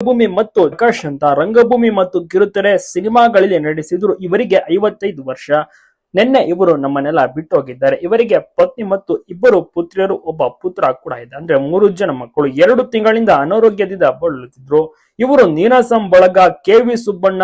ರಂಗಭೂಮಿ ಮತ್ತು ಪ್ರಕಾಶ್ ಅಂತ ರಂಗಭೂಮಿ ಮತ್ತು ಕಿರುತೆರೆ ಸಿನಿಮಾಗಳಲ್ಲಿ ನಟಿಸಿದ್ರು. ಇವರಿಗೆ ಐವತ್ತೈದು ವರ್ಷ. ನಿನ್ನೆ ಇವರು ನಮ್ಮನ್ನೆಲ್ಲ ಬಿಟ್ಟು ಹೋಗಿದ್ದಾರೆ. ಇವರಿಗೆ ಪತ್ನಿ ಮತ್ತು ಇಬ್ಬರು ಪುತ್ರಿಯರು, ಒಬ್ಬ ಪುತ್ರ ಕೂಡ ಇದೆ. ಅಂದ್ರೆ ಮೂರು ಜನ ಮಕ್ಕಳು. ಎರಡು ತಿಂಗಳಿಂದ ಅನಾರೋಗ್ಯದಿಂದ ಬಳಲುತ್ತಿದ್ರು. ಇವರು ನೀನಾಸಂ ಬಳಗ ಕೆ ವಿ ಸುಬ್ಬಣ್ಣ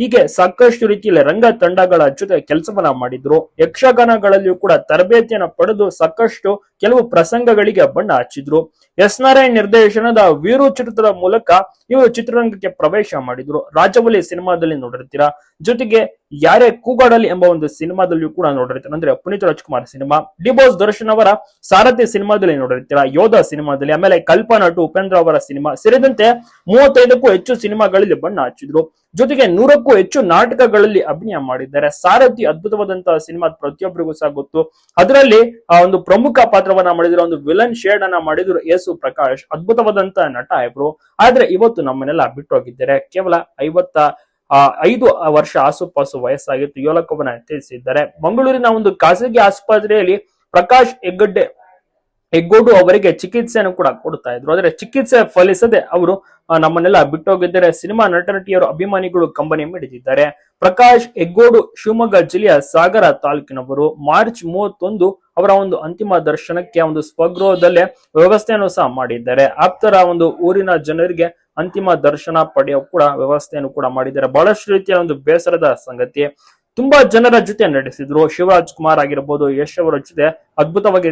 ಹೀಗೆ ಸಾಕಷ್ಟು ರೀತಿಯಲ್ಲಿ ರಂಗ ತಂಡಗಳ ಜೊತೆ ಕೆಲಸವನ್ನ ಮಾಡಿದ್ರು. ಯಕ್ಷಗಾನಗಳಲ್ಲಿಯೂ ಕೂಡ ತರಬೇತಿಯನ್ನ ಪಡೆದು ಸಾಕಷ್ಟು ಕೆಲವು ಪ್ರಸಂಗಗಳಿಗೆ ಬಣ್ಣ ಹಚ್ಚಿದ್ರು. ಎಸ್ ನಾರಾಯಣ್ ನಿರ್ದೇಶನದ ವೀರು ಚಿತ್ರದ ಮೂಲಕ ಇವರು ಚಿತ್ರರಂಗಕ್ಕೆ ಪ್ರವೇಶ ಮಾಡಿದ್ರು. ರಾಜವಲಿ ಸಿನಿಮಾದಲ್ಲಿ ನೋಡಿರ್ತೀರಾ? ಜೊತೆಗೆ ಯಾರೇ ಕೂಗಾಡಲಿ ಎಂಬ ಒಂದು ಸಿನಿಮಾದಲ್ಲಿಯೂ ಕೂಡ ನೋಡಿರ್ತೀರ? ಅಂದ್ರೆ ಪುನೀತ್ ರಾಜ್ಕುಮಾರ್ ಸಿನಿಮಾ. ಡಿಬೋಸ್ ದರ್ಶನ್ ಅವರ ಸಾರಥಿ ಸಿನಿಮಾದಲ್ಲಿ ನೋಡಿರ್ತೀರಾ? ಯೋಧ ಸಿನಿಮಾದಲ್ಲಿ. ಆಮೇಲೆ ಕಲ್ಪನಾ ಟು ಉಪೇಂದ್ರ ಅವರ ಸಿನಿಮಾ. ಸೇರಿದಂತೆ ಮೂವತ್ತೈದಕ್ಕೂ ಹೆಚ್ಚು ಸಿನಿಮಾಗಳಲ್ಲಿ ಬಣ್ಣ ಹಚ್ಚಿದ್ರು. ಜೊತೆಗೆ ನೂರಕ್ಕೂ ಹೆಚ್ಚು ನಾಟಕಗಳಲ್ಲಿ ಅಭಿನಯ ಮಾಡಿದ್ದಾರೆ. ಸಾರಥಿ ಅದ್ಭುತವಾದಂತಹ ಸಿನಿಮಾ ಪ್ರತಿಯೊಬ್ಬರಿಗೂ ಸಹ ಗೊತ್ತು. ಅದರಲ್ಲಿ ಆ ಒಂದು ಪ್ರಮುಖ ಪಾತ್ರವನ್ನ ಮಾಡಿದ್ರು ಒಂದು ವಿಲನ್ ಶೇಡ್ ಅನ್ನ ಮಾಡಿದ್ರು ಯೇಸು ಪ್ರಕಾಶ್. ಅದ್ಭುತವಾದಂತಹ ನಟ ಇಬ್ರು ಆದ್ರೆ ಇವತ್ತು ನಮ್ಮನ್ನೆಲ್ಲ ಬಿಟ್ಟು ಹೋಗಿದ್ದಾರೆ. ಕೇವಲ ಐವತ್ತ ಆ, ಐದು ವರ್ಷ ಆಸುಪಾಸು ವಯಸ್ಸಾಗಿತ್ತು. ಯೋಲಕವನ್ನ ತಿಳಿಸಿದ್ದಾರೆ. ಮಂಗಳೂರಿನ ಒಂದು ಖಾಸಗಿ ಆಸ್ಪತ್ರೆಯಲ್ಲಿ ಪ್ರಕಾಶ್ ಹೆಗ್ಗಡ್ಡೆ ಹೆಗ್ಗೋಡು ಅವರಿಗೆ ಚಿಕಿತ್ಸೆಯನ್ನು ಕೂಡ ಕೊಡ್ತಾ ಇದ್ರು. ಆದ್ರೆ ಚಿಕಿತ್ಸೆ ಫಲಿಸದೆ ಅವರು ನಮ್ಮನ್ನೆಲ್ಲ ಬಿಟ್ಟೋಗಿದ್ದಾರೆ. ಸಿನಿಮಾ ನಟ ನಟಿಯರು ಅಭಿಮಾನಿಗಳು ಕಂಬನಿ ಮಿಡಿದಿದ್ದಾರೆ. ಪ್ರಕಾಶ್ ಹೆಗ್ಗೋಡು, ಶಿವಮೊಗ್ಗ ಜಿಲ್ಲೆಯ ಸಾಗರ ತಾಲೂಕಿನವರು ಮಾರ್ಚ್ ಮೂವತ್ತೊಂದು ಅವರ ಒಂದು ಅಂತಿಮ ದರ್ಶನಕ್ಕೆ ಒಂದು ಸ್ವಗೃಹದಲ್ಲೇ ವ್ಯವಸ್ಥೆಯನ್ನು ಸಹ ಮಾಡಿದ್ದಾರೆ. ಆಪ್ತರ ಒಂದು ಊರಿನ ಜನರಿಗೆ ಅಂತಿಮ ದರ್ಶನ ಪಡೆಯೋ ಕೂಡ ವ್ಯವಸ್ಥೆಯನ್ನು ಕೂಡ ಮಾಡಿದ್ದಾರೆ. ಬಹಳಷ್ಟು ರೀತಿಯ ಒಂದು ಬೇಸರದ ಸಂಗತಿ. ತುಂಬಾ ಜನರ ಜೊತೆ ನಡೆಸಿದ್ರು ಶಿವರಾಜ್ ಕುಮಾರ್ ಆಗಿರ್ಬೋದು, ಯಶ್ ಅವರ ಜೊತೆ ಅದ್ಭುತವಾಗಿ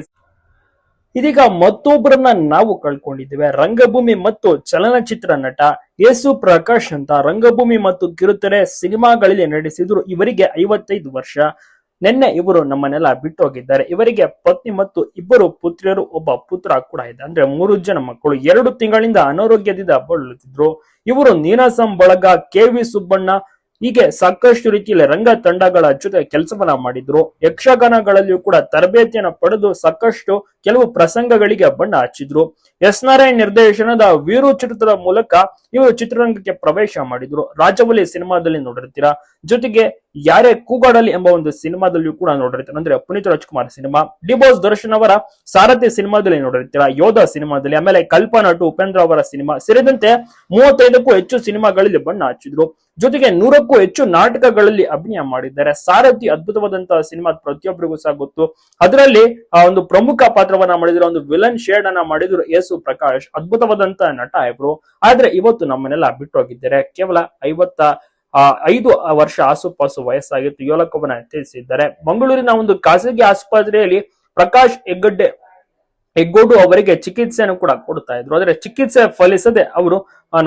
ಇದೀಗ ಮತ್ತೊಬ್ಬರನ್ನ ನಾವು ಕಳ್ಕೊಂಡಿದ್ದೇವೆ. ರಂಗಭೂಮಿ ಮತ್ತು ಚಲನಚಿತ್ರ ನಟ ಯೇಸು ಪ್ರಕಾಶ್ ಅಂತ ರಂಗಭೂಮಿ ಮತ್ತು ಕಿರುತೆರೆ ಸಿನಿಮಾಗಳಲ್ಲಿ ನಟಿಸಿದ್ರು. ಇವರಿಗೆ ಐವತ್ತೈದು ವರ್ಷ. ನಿನ್ನೆ ಇವರು ನಮ್ಮನ್ನೆಲ್ಲ ಬಿಟ್ಟು ಹೋಗಿದ್ದಾರೆ ಇವರಿಗೆ ಪತ್ನಿ ಮತ್ತು ಇಬ್ಬರು ಪುತ್ರಿಯರು, ಒಬ್ಬ ಪುತ್ರ ಕೂಡ ಇದೆ. ಅಂದ್ರೆ ಮೂರು ಜನ ಮಕ್ಕಳು. ಎರಡು ತಿಂಗಳಿಂದ ಅನಾರೋಗ್ಯದಿಂದ ಬಳಲುತ್ತಿದ್ರು. ಇವರು ನೀನಾಸಂ ಬಳಗ ಕೆ ವಿ ಸುಬ್ಬಣ್ಣ ಹೀಗೆ ಸಾಕಷ್ಟು ರೀತಿಯಲ್ಲಿ ರಂಗ ತಂಡಗಳ ಜೊತೆ ಕೆಲಸವನ್ನ ಮಾಡಿದ್ರು. ಯಕ್ಷಗಾನಗಳಲ್ಲಿಯೂ ಕೂಡ ತರಬೇತಿಯನ್ನ ಪಡೆದು ಸಾಕಷ್ಟು ಕೆಲವು ಪ್ರಸಂಗಗಳಿಗೆ ಬಣ್ಣ ಹಚ್ಚಿದ್ರು. ಎಸ್ ನಾರಾಯಣ್ ನಿರ್ದೇಶನದ ವೀರು ಚಿತ್ರದ ಮೂಲಕ ಇವರು ಚಿತ್ರರಂಗಕ್ಕೆ ಪ್ರವೇಶ ಮಾಡಿದ್ರು. ರಾಜವಲಿ ಸಿನಿಮಾದಲ್ಲಿ ನೋಡಿರ್ತೀರಾ? ಜೊತೆಗೆ ಯಾರೇ ಕೂಗಾಡಲಿ ಎಂಬ ಒಂದು ಸಿನಿಮಾದಲ್ಲಿಯೂ ಕೂಡ ನೋಡಿರ್ತೀರ? ಅಂದ್ರೆ ಪುನೀತ್ ರಾಜ್ಕುಮಾರ್ ಸಿನಿಮಾ. ಡಿಬೋಸ್ ದರ್ಶನ್ ಅವರ ಸಾರಥಿ ಸಿನಿಮಾದಲ್ಲಿ ನೋಡಿರ್ತೀರಾ? ಯೋಧ ಸಿನಿಮಾದಲ್ಲಿ, ಆಮೇಲೆ ಕಲ್ಪನಾ ಟು ಉಪೇಂದ್ರ ಅವರ ಸಿನಿಮಾ. ಸೇರಿದಂತೆ ಮೂವತ್ತೈದಕ್ಕೂ ಹೆಚ್ಚು ಸಿನಿಮಾಗಳಲ್ಲಿ ಬಣ್ಣ ಹಚ್ಚಿದ್ರು. ಜೊತೆಗೆ ನೂರಕ್ಕೂ ಹೆಚ್ಚು ನಾಟಕಗಳಲ್ಲಿ ಅಭಿನಯ ಮಾಡಿದ್ದಾರೆ. ಸಾರಥಿ ಅದ್ಭುತವಾದಂತಹ ಸಿನಿಮಾ ಪ್ರತಿಯೊಬ್ಬರಿಗೂ ಸಹ ಗೊತ್ತು. ಅದರಲ್ಲಿ ಆ ಒಂದು ಪ್ರಮುಖ ಪಾತ್ರವನ್ನ ಮಾಡಿದ್ರು ಒಂದು ವಿಲನ್ ಶೇಡ್ ಅನ್ನ ಮಾಡಿದ್ರು ಯೇಸು ಪ್ರಕಾಶ್. ಅದ್ಭುತವಾದಂತಹ ನಟ ಇಬ್ರು ಆದ್ರೆ ಇವತ್ತು ನಮ್ಮನ್ನೆಲ್ಲ ಬಿಟ್ಟೋಗಿದ್ದಾರೆ. ಕೇವಲ ಐವತ್ತ ಆ, ಐದು ವರ್ಷ ಆಸುಪಾಸು ವಯಸ್ಸಾಗಿತ್ತು. ಯೋಲಕ್ಕೊಬ್ಬನ ತಿಳಿಸಿದ್ದಾರೆ. ಮಂಗಳೂರಿನ ಒಂದು ಖಾಸಗಿ ಆಸ್ಪತ್ರೆಯಲ್ಲಿ ಪ್ರಕಾಶ್ ಹೆಗ್ಗಡ್ಡೆ ಹೆಗ್ಗೋಡು ಅವರಿಗೆ ಚಿಕಿತ್ಸೆಯನ್ನು ಕೂಡ ಕೊಡ್ತಾ ಇದ್ರು. ಆದರೆ ಚಿಕಿತ್ಸೆ ಫಲಿಸದೆ ಅವರು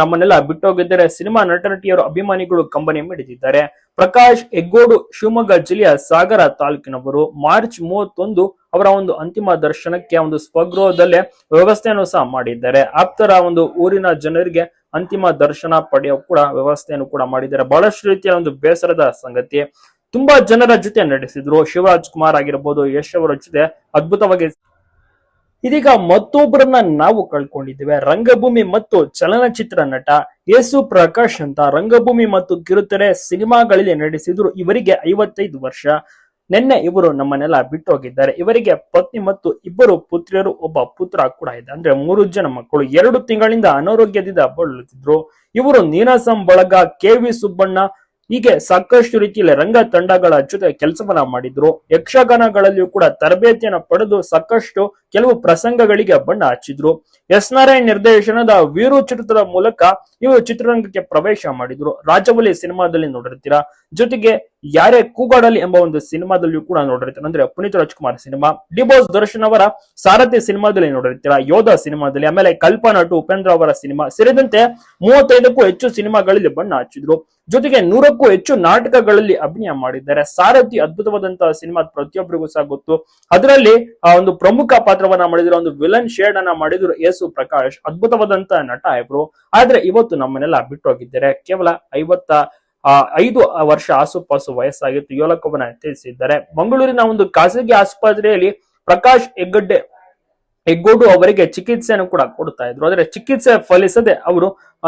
ನಮ್ಮನ್ನೆಲ್ಲ ಬಿಟ್ಟೋಗಿದ್ದಾರೆ. ಸಿನಿಮಾ ನಟ ನಟಿಯರು ಅಭಿಮಾನಿಗಳು ಕಂಬನಿ ಮಿಡಿದಿದ್ದಾರೆ. ಪ್ರಕಾಶ್ ಹೆಗ್ಗೋಡು ಶಿವಮೊಗ್ಗ ಜಿಲ್ಲೆಯ ಸಾಗರ ತಾಲೂಕಿನವರು. ಮಾರ್ಚ್ ಮೂವತ್ತೊಂದು ಅವರ ಒಂದು ಅಂತಿಮ ದರ್ಶನಕ್ಕೆ ಒಂದು ಸ್ವಗೃಹದಲ್ಲೇ ವ್ಯವಸ್ಥೆಯನ್ನು ಸಹ ಮಾಡಿದ್ದಾರೆ. ಆಪ್ತರ ಒಂದು ಊರಿನ ಜನರಿಗೆ ಅಂತಿಮ ದರ್ಶನ ಪಡೆಯೋ ಕೂಡ ವ್ಯವಸ್ಥೆಯನ್ನು ಕೂಡ ಮಾಡಿದ್ದಾರೆ. ಬಹಳಷ್ಟು ರೀತಿಯ ಒಂದು ಬೇಸರದ ಸಂಗತಿ. ತುಂಬಾ ಜನರ ಜೊತೆ ನಡೆಸಿದ್ರು ಶಿವರಾಜ್ ಕುಮಾರ್ ಆಗಿರ್ಬೋದು, ಯಶ್ ಅವರ ಜೊತೆ ಅದ್ಭುತವಾಗಿ ಇದೀಗ ಮತ್ತೊಬ್ಬರನ್ನ ನಾವು ಕಳ್ಕೊಂಡಿದ್ದೇವೆ. ರಂಗಭೂಮಿ ಮತ್ತು ಚಲನಚಿತ್ರ ನಟ ಯೇಸು ಪ್ರಕಾಶ್ ಅಂತ ರಂಗಭೂಮಿ ಮತ್ತು ಕಿರುತೆರೆ ಸಿನಿಮಾಗಳಲ್ಲಿ ನಟಿಸಿದ್ರು. ಇವರಿಗೆ ಐವತ್ತೈದು ವರ್ಷ. ನಿನ್ನೆ ಇವರು ನಮ್ಮನ್ನೆಲ್ಲ ಬಿಟ್ಟು ಹೋಗಿದ್ದಾರೆ ಇವರಿಗೆ ಪತ್ನಿ ಮತ್ತು ಇಬ್ಬರು ಪುತ್ರಿಯರು, ಒಬ್ಬ ಪುತ್ರ ಕೂಡ ಇದೆ. ಅಂದ್ರೆ ಮೂರು ಜನ ಮಕ್ಕಳು. ಎರಡು ತಿಂಗಳಿಂದ ಅನಾರೋಗ್ಯದಿಂದ ಬಳಲುತ್ತಿದ್ರು. ಇವರು ನೀನಾಸಂ ಬಳಗ ಕೆ ವಿ ಸುಬ್ಬಣ್ಣ ಹೀಗೆ ಸಾಕಷ್ಟು ರೀತಿಯಲ್ಲಿ ರಂಗ ತಂಡಗಳ ಜೊತೆ ಕೆಲಸವನ್ನ ಮಾಡಿದ್ರು. ಯಕ್ಷಗಾನಗಳಲ್ಲಿಯೂ ಕೂಡ ತರಬೇತಿಯನ್ನು ಪಡೆದು ಸಾಕಷ್ಟು ಕೆಲವು ಪ್ರಸಂಗಗಳಿಗೆ ಬಣ್ಣ ಹಚ್ಚಿದ್ರು. ಎಸ್ ನಾರಾಯಣ್ ನಿರ್ದೇಶನದ ವೀರು ಚಿತ್ರದ ಮೂಲಕ ಇವರು ಚಿತ್ರರಂಗಕ್ಕೆ ಪ್ರವೇಶ ಮಾಡಿದ್ರು. ರಾಜವಲಿ ಸಿನಿಮಾದಲ್ಲಿ ನೋಡಿರ್ತೀರಾ? ಜೊತೆಗೆ ಯಾರೇ ಕೂಗಾಡಲಿ ಎಂಬ ಒಂದು ಸಿನಿಮಾದಲ್ಲಿಯೂ ಕೂಡ ನೋಡಿರ್ತೀರ ಅಂದ್ರೆ ಪುನೀತ್ ರಾಜ್ಕುಮಾರ್ ಸಿನಿಮಾ, ಡಿಬೋಸ್ ದರ್ಶನ್ ಅವರ ಸಾರಥಿ ಸಿನಿಮಾದಲ್ಲಿ ನೋಡಿರ್ತೀರಾ? ಯೋಧ ಸಿನಿಮಾದಲ್ಲಿ, ಆಮೇಲೆ ಕಲ್ಪನಾ ಟು ಉಪೇಂದ್ರ ಅವರ ಸಿನಿಮಾ ಸೇರಿದಂತೆ ಮೂವತ್ತೈದಕ್ಕೂ ಹೆಚ್ಚು ಸಿನಿಮಾಗಳಲ್ಲಿ ಬಣ್ಣ ಹಚ್ಚಿದ್ರು. ಜೊತೆಗೆ ನೂರಕ್ಕೂ ಹೆಚ್ಚು ನಾಟಕಗಳಲ್ಲಿ ಅಭಿನಯ ಮಾಡಿದ್ದಾರೆ. ಸಾರಥಿ ಅದ್ಭುತವಾದಂತಹ ಸಿನಿಮಾ ಪ್ರತಿಯೊಬ್ಬರಿಗೂ ಸಹ ಗೊತ್ತು. ಅದರಲ್ಲಿ, ಆ, ಒಂದು ಪ್ರಮುಖ ಪಾತ್ರವನ್ನ ಮಾಡಿದ್ರು, ಒಂದು ವಿಲನ್ ಶೇಡ್ ಅನ್ನ ಮಾಡಿದ್ರು ಯೇಸು ಪ್ರಕಾಶ್. ಅದ್ಭುತವಾದಂತಹ ನಟ ಇಬ್ರು ಆದ್ರೆ ಇವತ್ತು ನಮ್ಮನ್ನೆಲ್ಲ ಬಿಟ್ಟು ಹೋಗಿದ್ದಾರೆ ಕೇವಲ ಐವತ್ತ ಆ, ಐದು ವರ್ಷ ಆಸುಪಾಸು ವಯಸ್ಸಾಗಿತ್ತು. ಯೋಲಕವನ್ನ ತಿಳಿಸಿದ್ದಾರೆ. ಮಂಗಳೂರಿನ ಒಂದು ಖಾಸಗಿ ಆಸ್ಪತ್ರೆಯಲ್ಲಿ ಪ್ರಕಾಶ್ ಹೆಗ್ಗಡ್ಡೆ ಹೆಗ್ಗೋಡು ಅವರಿಗೆ ಚಿಕಿತ್ಸೆಯನ್ನು ಕೂಡ ಕೊಡ್ತಾ ಇದ್ರು. ಆದರೆ ಚಿಕಿತ್ಸೆ ಫಲಿಸದೆ ಅವರು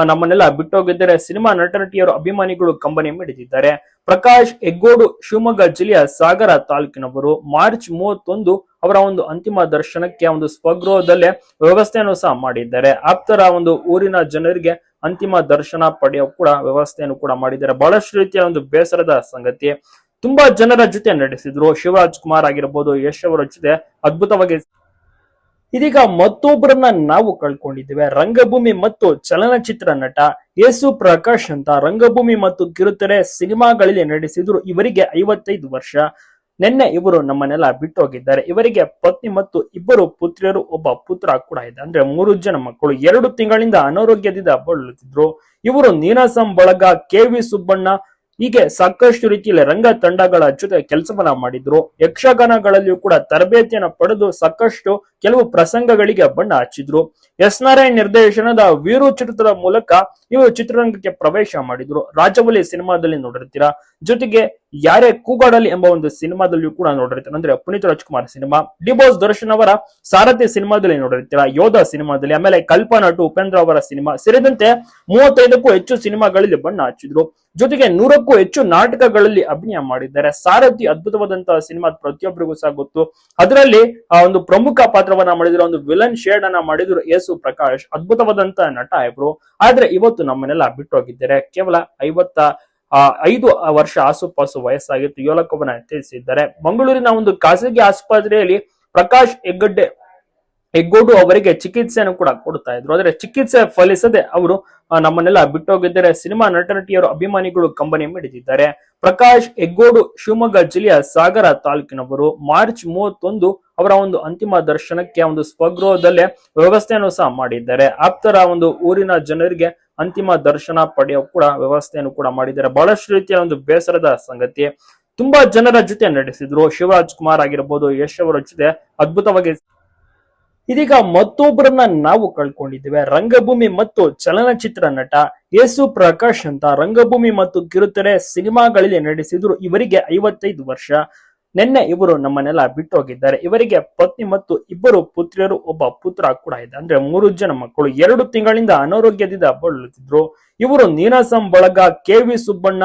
ನಮ್ಮನ್ನೆಲ್ಲ ಬಿಟ್ಟೋಗಿದ್ದಾರೆ. ಸಿನಿಮಾ ನಟನಟಿಯರು ಅಭಿಮಾನಿಗಳು ಕಂಬನಿ ಮಿಡಿದಿದ್ದಾರೆ. ಪ್ರಕಾಶ್ ಹೆಗ್ಗೋಡು ಶಿವಮೊಗ್ಗ ಜಿಲ್ಲೆಯ ಸಾಗರ ತಾಲೂಕಿನವರು ಮಾರ್ಚ್ ಮೂವತ್ತೊಂದು ಅವರ ಒಂದು ಅಂತಿಮ ದರ್ಶನಕ್ಕೆ ಒಂದು ಸ್ವಗೃಹದಲ್ಲೇ ವ್ಯವಸ್ಥೆಯನ್ನು ಸಹ ಮಾಡಿದ್ದಾರೆ. ಆಪ್ತರ ಒಂದು ಊರಿನ ಜನರಿಗೆ ಅಂತಿಮ ದರ್ಶನ ಪಡೆಯೋ ಕೂಡ ವ್ಯವಸ್ಥೆಯನ್ನು ಕೂಡ ಮಾಡಿದ್ದಾರೆ. ಬಹಳಷ್ಟು ರೀತಿಯ ಒಂದು ಬೇಸರದ ಸಂಗತಿ. ತುಂಬಾ ಜನರ ಜೊತೆ ನಡೆಸಿದ್ರು. ಶಿವರಾಜ್ ಕುಮಾರ್ ಆಗಿರ್ಬೋದು, ಯಶ್ ಅವರ ಜೊತೆ ಅದ್ಭುತವಾಗಿ ಇದೀಗ ಮತ್ತೊಬ್ಬರನ್ನ ನಾವು ಕಳ್ಕೊಂಡಿದ್ದೇವೆ. ರಂಗಭೂಮಿ ಮತ್ತು ಚಲನಚಿತ್ರ ನಟ ಯೇಸು ಪ್ರಕಾಶ್ ಅಂತ. ರಂಗಭೂಮಿ ಮತ್ತು ಕಿರುತೆರೆ ಸಿನಿಮಾಗಳಲ್ಲಿ ನಡೆಸಿದ್ರು. ಇವರಿಗೆ ಐವತ್ತೈದು ವರ್ಷ. ನಿನ್ನೆ ಇವರು ನಮ್ಮನ್ನೆಲ್ಲ ಬಿಟ್ಟು ಹೋಗಿದ್ದಾರೆ. ಇವರಿಗೆ ಪತ್ನಿ ಮತ್ತು ಇಬ್ಬರು ಪುತ್ರಿಯರು ಒಬ್ಬ ಪುತ್ರ ಕೂಡ ಇದೆ. ಅಂದ್ರೆ ಮೂರು ಜನ ಮಕ್ಕಳು. ಎರಡು ತಿಂಗಳಿಂದ ಅನಾರೋಗ್ಯದಿಂದ ಬಳಲುತ್ತಿದ್ರು. ಇವರು ನೀನಾಸಂ ಬಳಗ, ಕೆ ವಿ ಸುಬ್ಬಣ್ಣ, ಹೀಗೆ ಸಾಕಷ್ಟು ರೀತಿಯಲ್ಲಿ ರಂಗ ತಂಡಗಳ ಜೊತೆ ಕೆಲಸವನ್ನ ಮಾಡಿದ್ರು. ಯಕ್ಷಗಾನಗಳಲ್ಲಿಯೂ ಕೂಡ ತರಬೇತಿಯನ್ನು ಪಡೆದು ಸಾಕಷ್ಟು ಕೆಲವು ಪ್ರಸಂಗಗಳಿಗೆ ಬಣ್ಣ ಹಚ್ಚಿದ್ರು. ಎಸ್ ನಾರಾಯಣ್ ನಿರ್ದೇಶನದ ವೀರು ಚಿತ್ರದ ಮೂಲಕ ಇವರು ಚಿತ್ರರಂಗಕ್ಕೆ ಪ್ರವೇಶ ಮಾಡಿದ್ರು. ರಾಜವಲಿ ಸಿನಿಮಾದಲ್ಲಿ ನೋಡಿರ್ತೀರಾ? ಜೊತೆಗೆ ಯಾರೇ ಕೂಗಾಡಲಿ ಎಂಬ ಒಂದು ಸಿನಿಮಾದಲ್ಲಿಯೂ ಕೂಡ ನೋಡಿರ್ತೀರ? ಅಂದ್ರೆ Puneeth Rajkumar cinema. D boss Darshan ಅವರ ಸಾರಥಿ ಸಿನಿಮಾದಲ್ಲಿ ನೋಡಿರ್ತೀರಾ? ಯೋಧ ಸಿನಿಮಾದಲ್ಲಿ, ಆಮೇಲೆ ಕಲ್ಪನಾ ಟು ಉಪೇಂದ್ರ ಅವರ ಸಿನಿಮಾ. ಸೇರಿದಂತೆ ಮೂವತ್ತೈದಕ್ಕೂ ಹೆಚ್ಚು ಸಿನಿಮಾಗಳಲ್ಲಿ ಬಣ್ಣ ಹಚ್ಚಿದ್ರು. ಜೊತೆಗೆ ನೂರಕ್ಕೂ ಹೆಚ್ಚು ನಾಟಕಗಳಲ್ಲಿ ಅಭಿನಯ ಮಾಡಿದ್ದಾರೆ. ಸಾರಥಿ ಅದ್ಭುತವಾದಂತಹ ಸಿನಿಮಾ ಪ್ರತಿಯೊಬ್ಬರಿಗೂ ಸಹ ಗೊತ್ತು. ಅದರಲ್ಲಿ ಆ ಒಂದು ಪ್ರಮುಖ ಪಾತ್ರವನ್ನ ಮಾಡಿದ್ರು, ಒಂದು ವಿಲನ್ ಶೇಡ್ ಅನ್ನ ಮಾಡಿದ್ರು ಯೇಸು ಪ್ರಕಾಶ್. ಅದ್ಭುತವಾದಂತಹ ನಟ ಇಬ್ರು ಆದ್ರೆ ಇವತ್ತು ನಮ್ಮನ್ನೆಲ್ಲ ಬಿಟ್ಟು ಹೋಗಿದ್ದಾರೆ ಕೇವಲ ಐವತ್ತ ಐದು ವರ್ಷ ಆಸುಪಾಸು ವಯಸ್ಸಾಗಿತ್ತು ಯೋಲಕವನ್ನ ತಿಳಿಸಿದ್ದಾರೆ. ಮಂಗಳೂರಿನ ಒಂದು ಖಾಸಗಿ ಆಸ್ಪತ್ರೆಯಲ್ಲಿ ಪ್ರಕಾಶ್ ಹೆಗ್ಗಡ್ಡೆ, ಹೆಗ್ಗೋಡು ಅವರಿಗೆ ಚಿಕಿತ್ಸೆಯನ್ನು ಕೂಡ ಕೊಡ್ತಾ ಇದ್ರು. ಆದರೆ ಚಿಕಿತ್ಸೆ ಫಲಿಸದೆ ಅವರು ನಮ್ಮನ್ನೆಲ್ಲ ಬಿಟ್ಟೋಗಿದ್ದಾರೆ ಸಿನಿಮಾ ನಟ ನಟಿಯರು ಅಭಿಮಾನಿಗಳು ಕಂಬನಿ ಮಿಡಿದಿದ್ದಾರೆ. ಪ್ರಕಾಶ್ ಹೆಗ್ಗೋಡು ಶಿವಮೊಗ್ಗ ಜಿಲ್ಲೆಯ ಸಾಗರ ತಾಲೂಕಿನವರು ಮಾರ್ಚ್ ಮೂವತ್ತೊಂದು ಅವರ ಒಂದು ಅಂತಿಮ ದರ್ಶನಕ್ಕೆ ಒಂದು ಸ್ವಗೃಹದಲ್ಲೇ ವ್ಯವಸ್ಥೆಯನ್ನು ಸಹ ಮಾಡಿದ್ದಾರೆ. ಆಪ್ತರ ಒಂದು ಊರಿನ ಜನರಿಗೆ ಅಂತಿಮ ದರ್ಶನ ಪಡೆಯೋ ಕೂಡ ವ್ಯವಸ್ಥೆಯನ್ನು ಕೂಡ ಮಾಡಿದ್ದಾರೆ. ಬಹಳಷ್ಟು ರೀತಿಯ ಒಂದು ಬೇಸರದ ಸಂಗತಿ. ತುಂಬಾ ಜನರ ಜೊತೆ ನಡೆಸಿದ್ರು. ಶಿವರಾಜ್ ಕುಮಾರ್ ಆಗಿರ್ಬೋದು, ಯಶ್ ಅವರ ಜೊತೆ ಅದ್ಭುತವಾಗಿ ಇದೀಗ ಮತ್ತೊಬ್ಬರನ್ನ ನಾವು ಕಳ್ಕೊಂಡಿದ್ದೇವೆ. ರಂಗಭೂಮಿ ಮತ್ತು ಚಲನಚಿತ್ರ ನಟ ಯೇಸು ಪ್ರಕಾಶ್ ಅಂತ. ರಂಗಭೂಮಿ ಮತ್ತು ಕಿರುತೆರೆ ಸಿನಿಮಾಗಳಲ್ಲಿ ನಡೆಸಿದ್ರು. ಇವರಿಗೆ ಐವತ್ತೈದು ವರ್ಷ. ನಿನ್ನೆ ಇವರು ನಮ್ಮನ್ನೆಲ್ಲ ಬಿಟ್ಟು ಹೋಗಿದ್ದಾರೆ ಇವರಿಗೆ ಪತ್ನಿ ಮತ್ತು ಇಬ್ಬರು ಪುತ್ರಿಯರು ಒಬ್ಬ ಪುತ್ರ ಕೂಡ ಇದೆ. ಅಂದ್ರೆ ಮೂರು ಜನ ಮಕ್ಕಳು. ಎರಡು ತಿಂಗಳಿಂದ ಅನಾರೋಗ್ಯದಿಂದ ಬಳಲುತ್ತಿದ್ರು. ಇವರು ನೀನಾಸಂ ಬಳಗ ಕೆ ವಿ ಸುಬ್ಬಣ್ಣ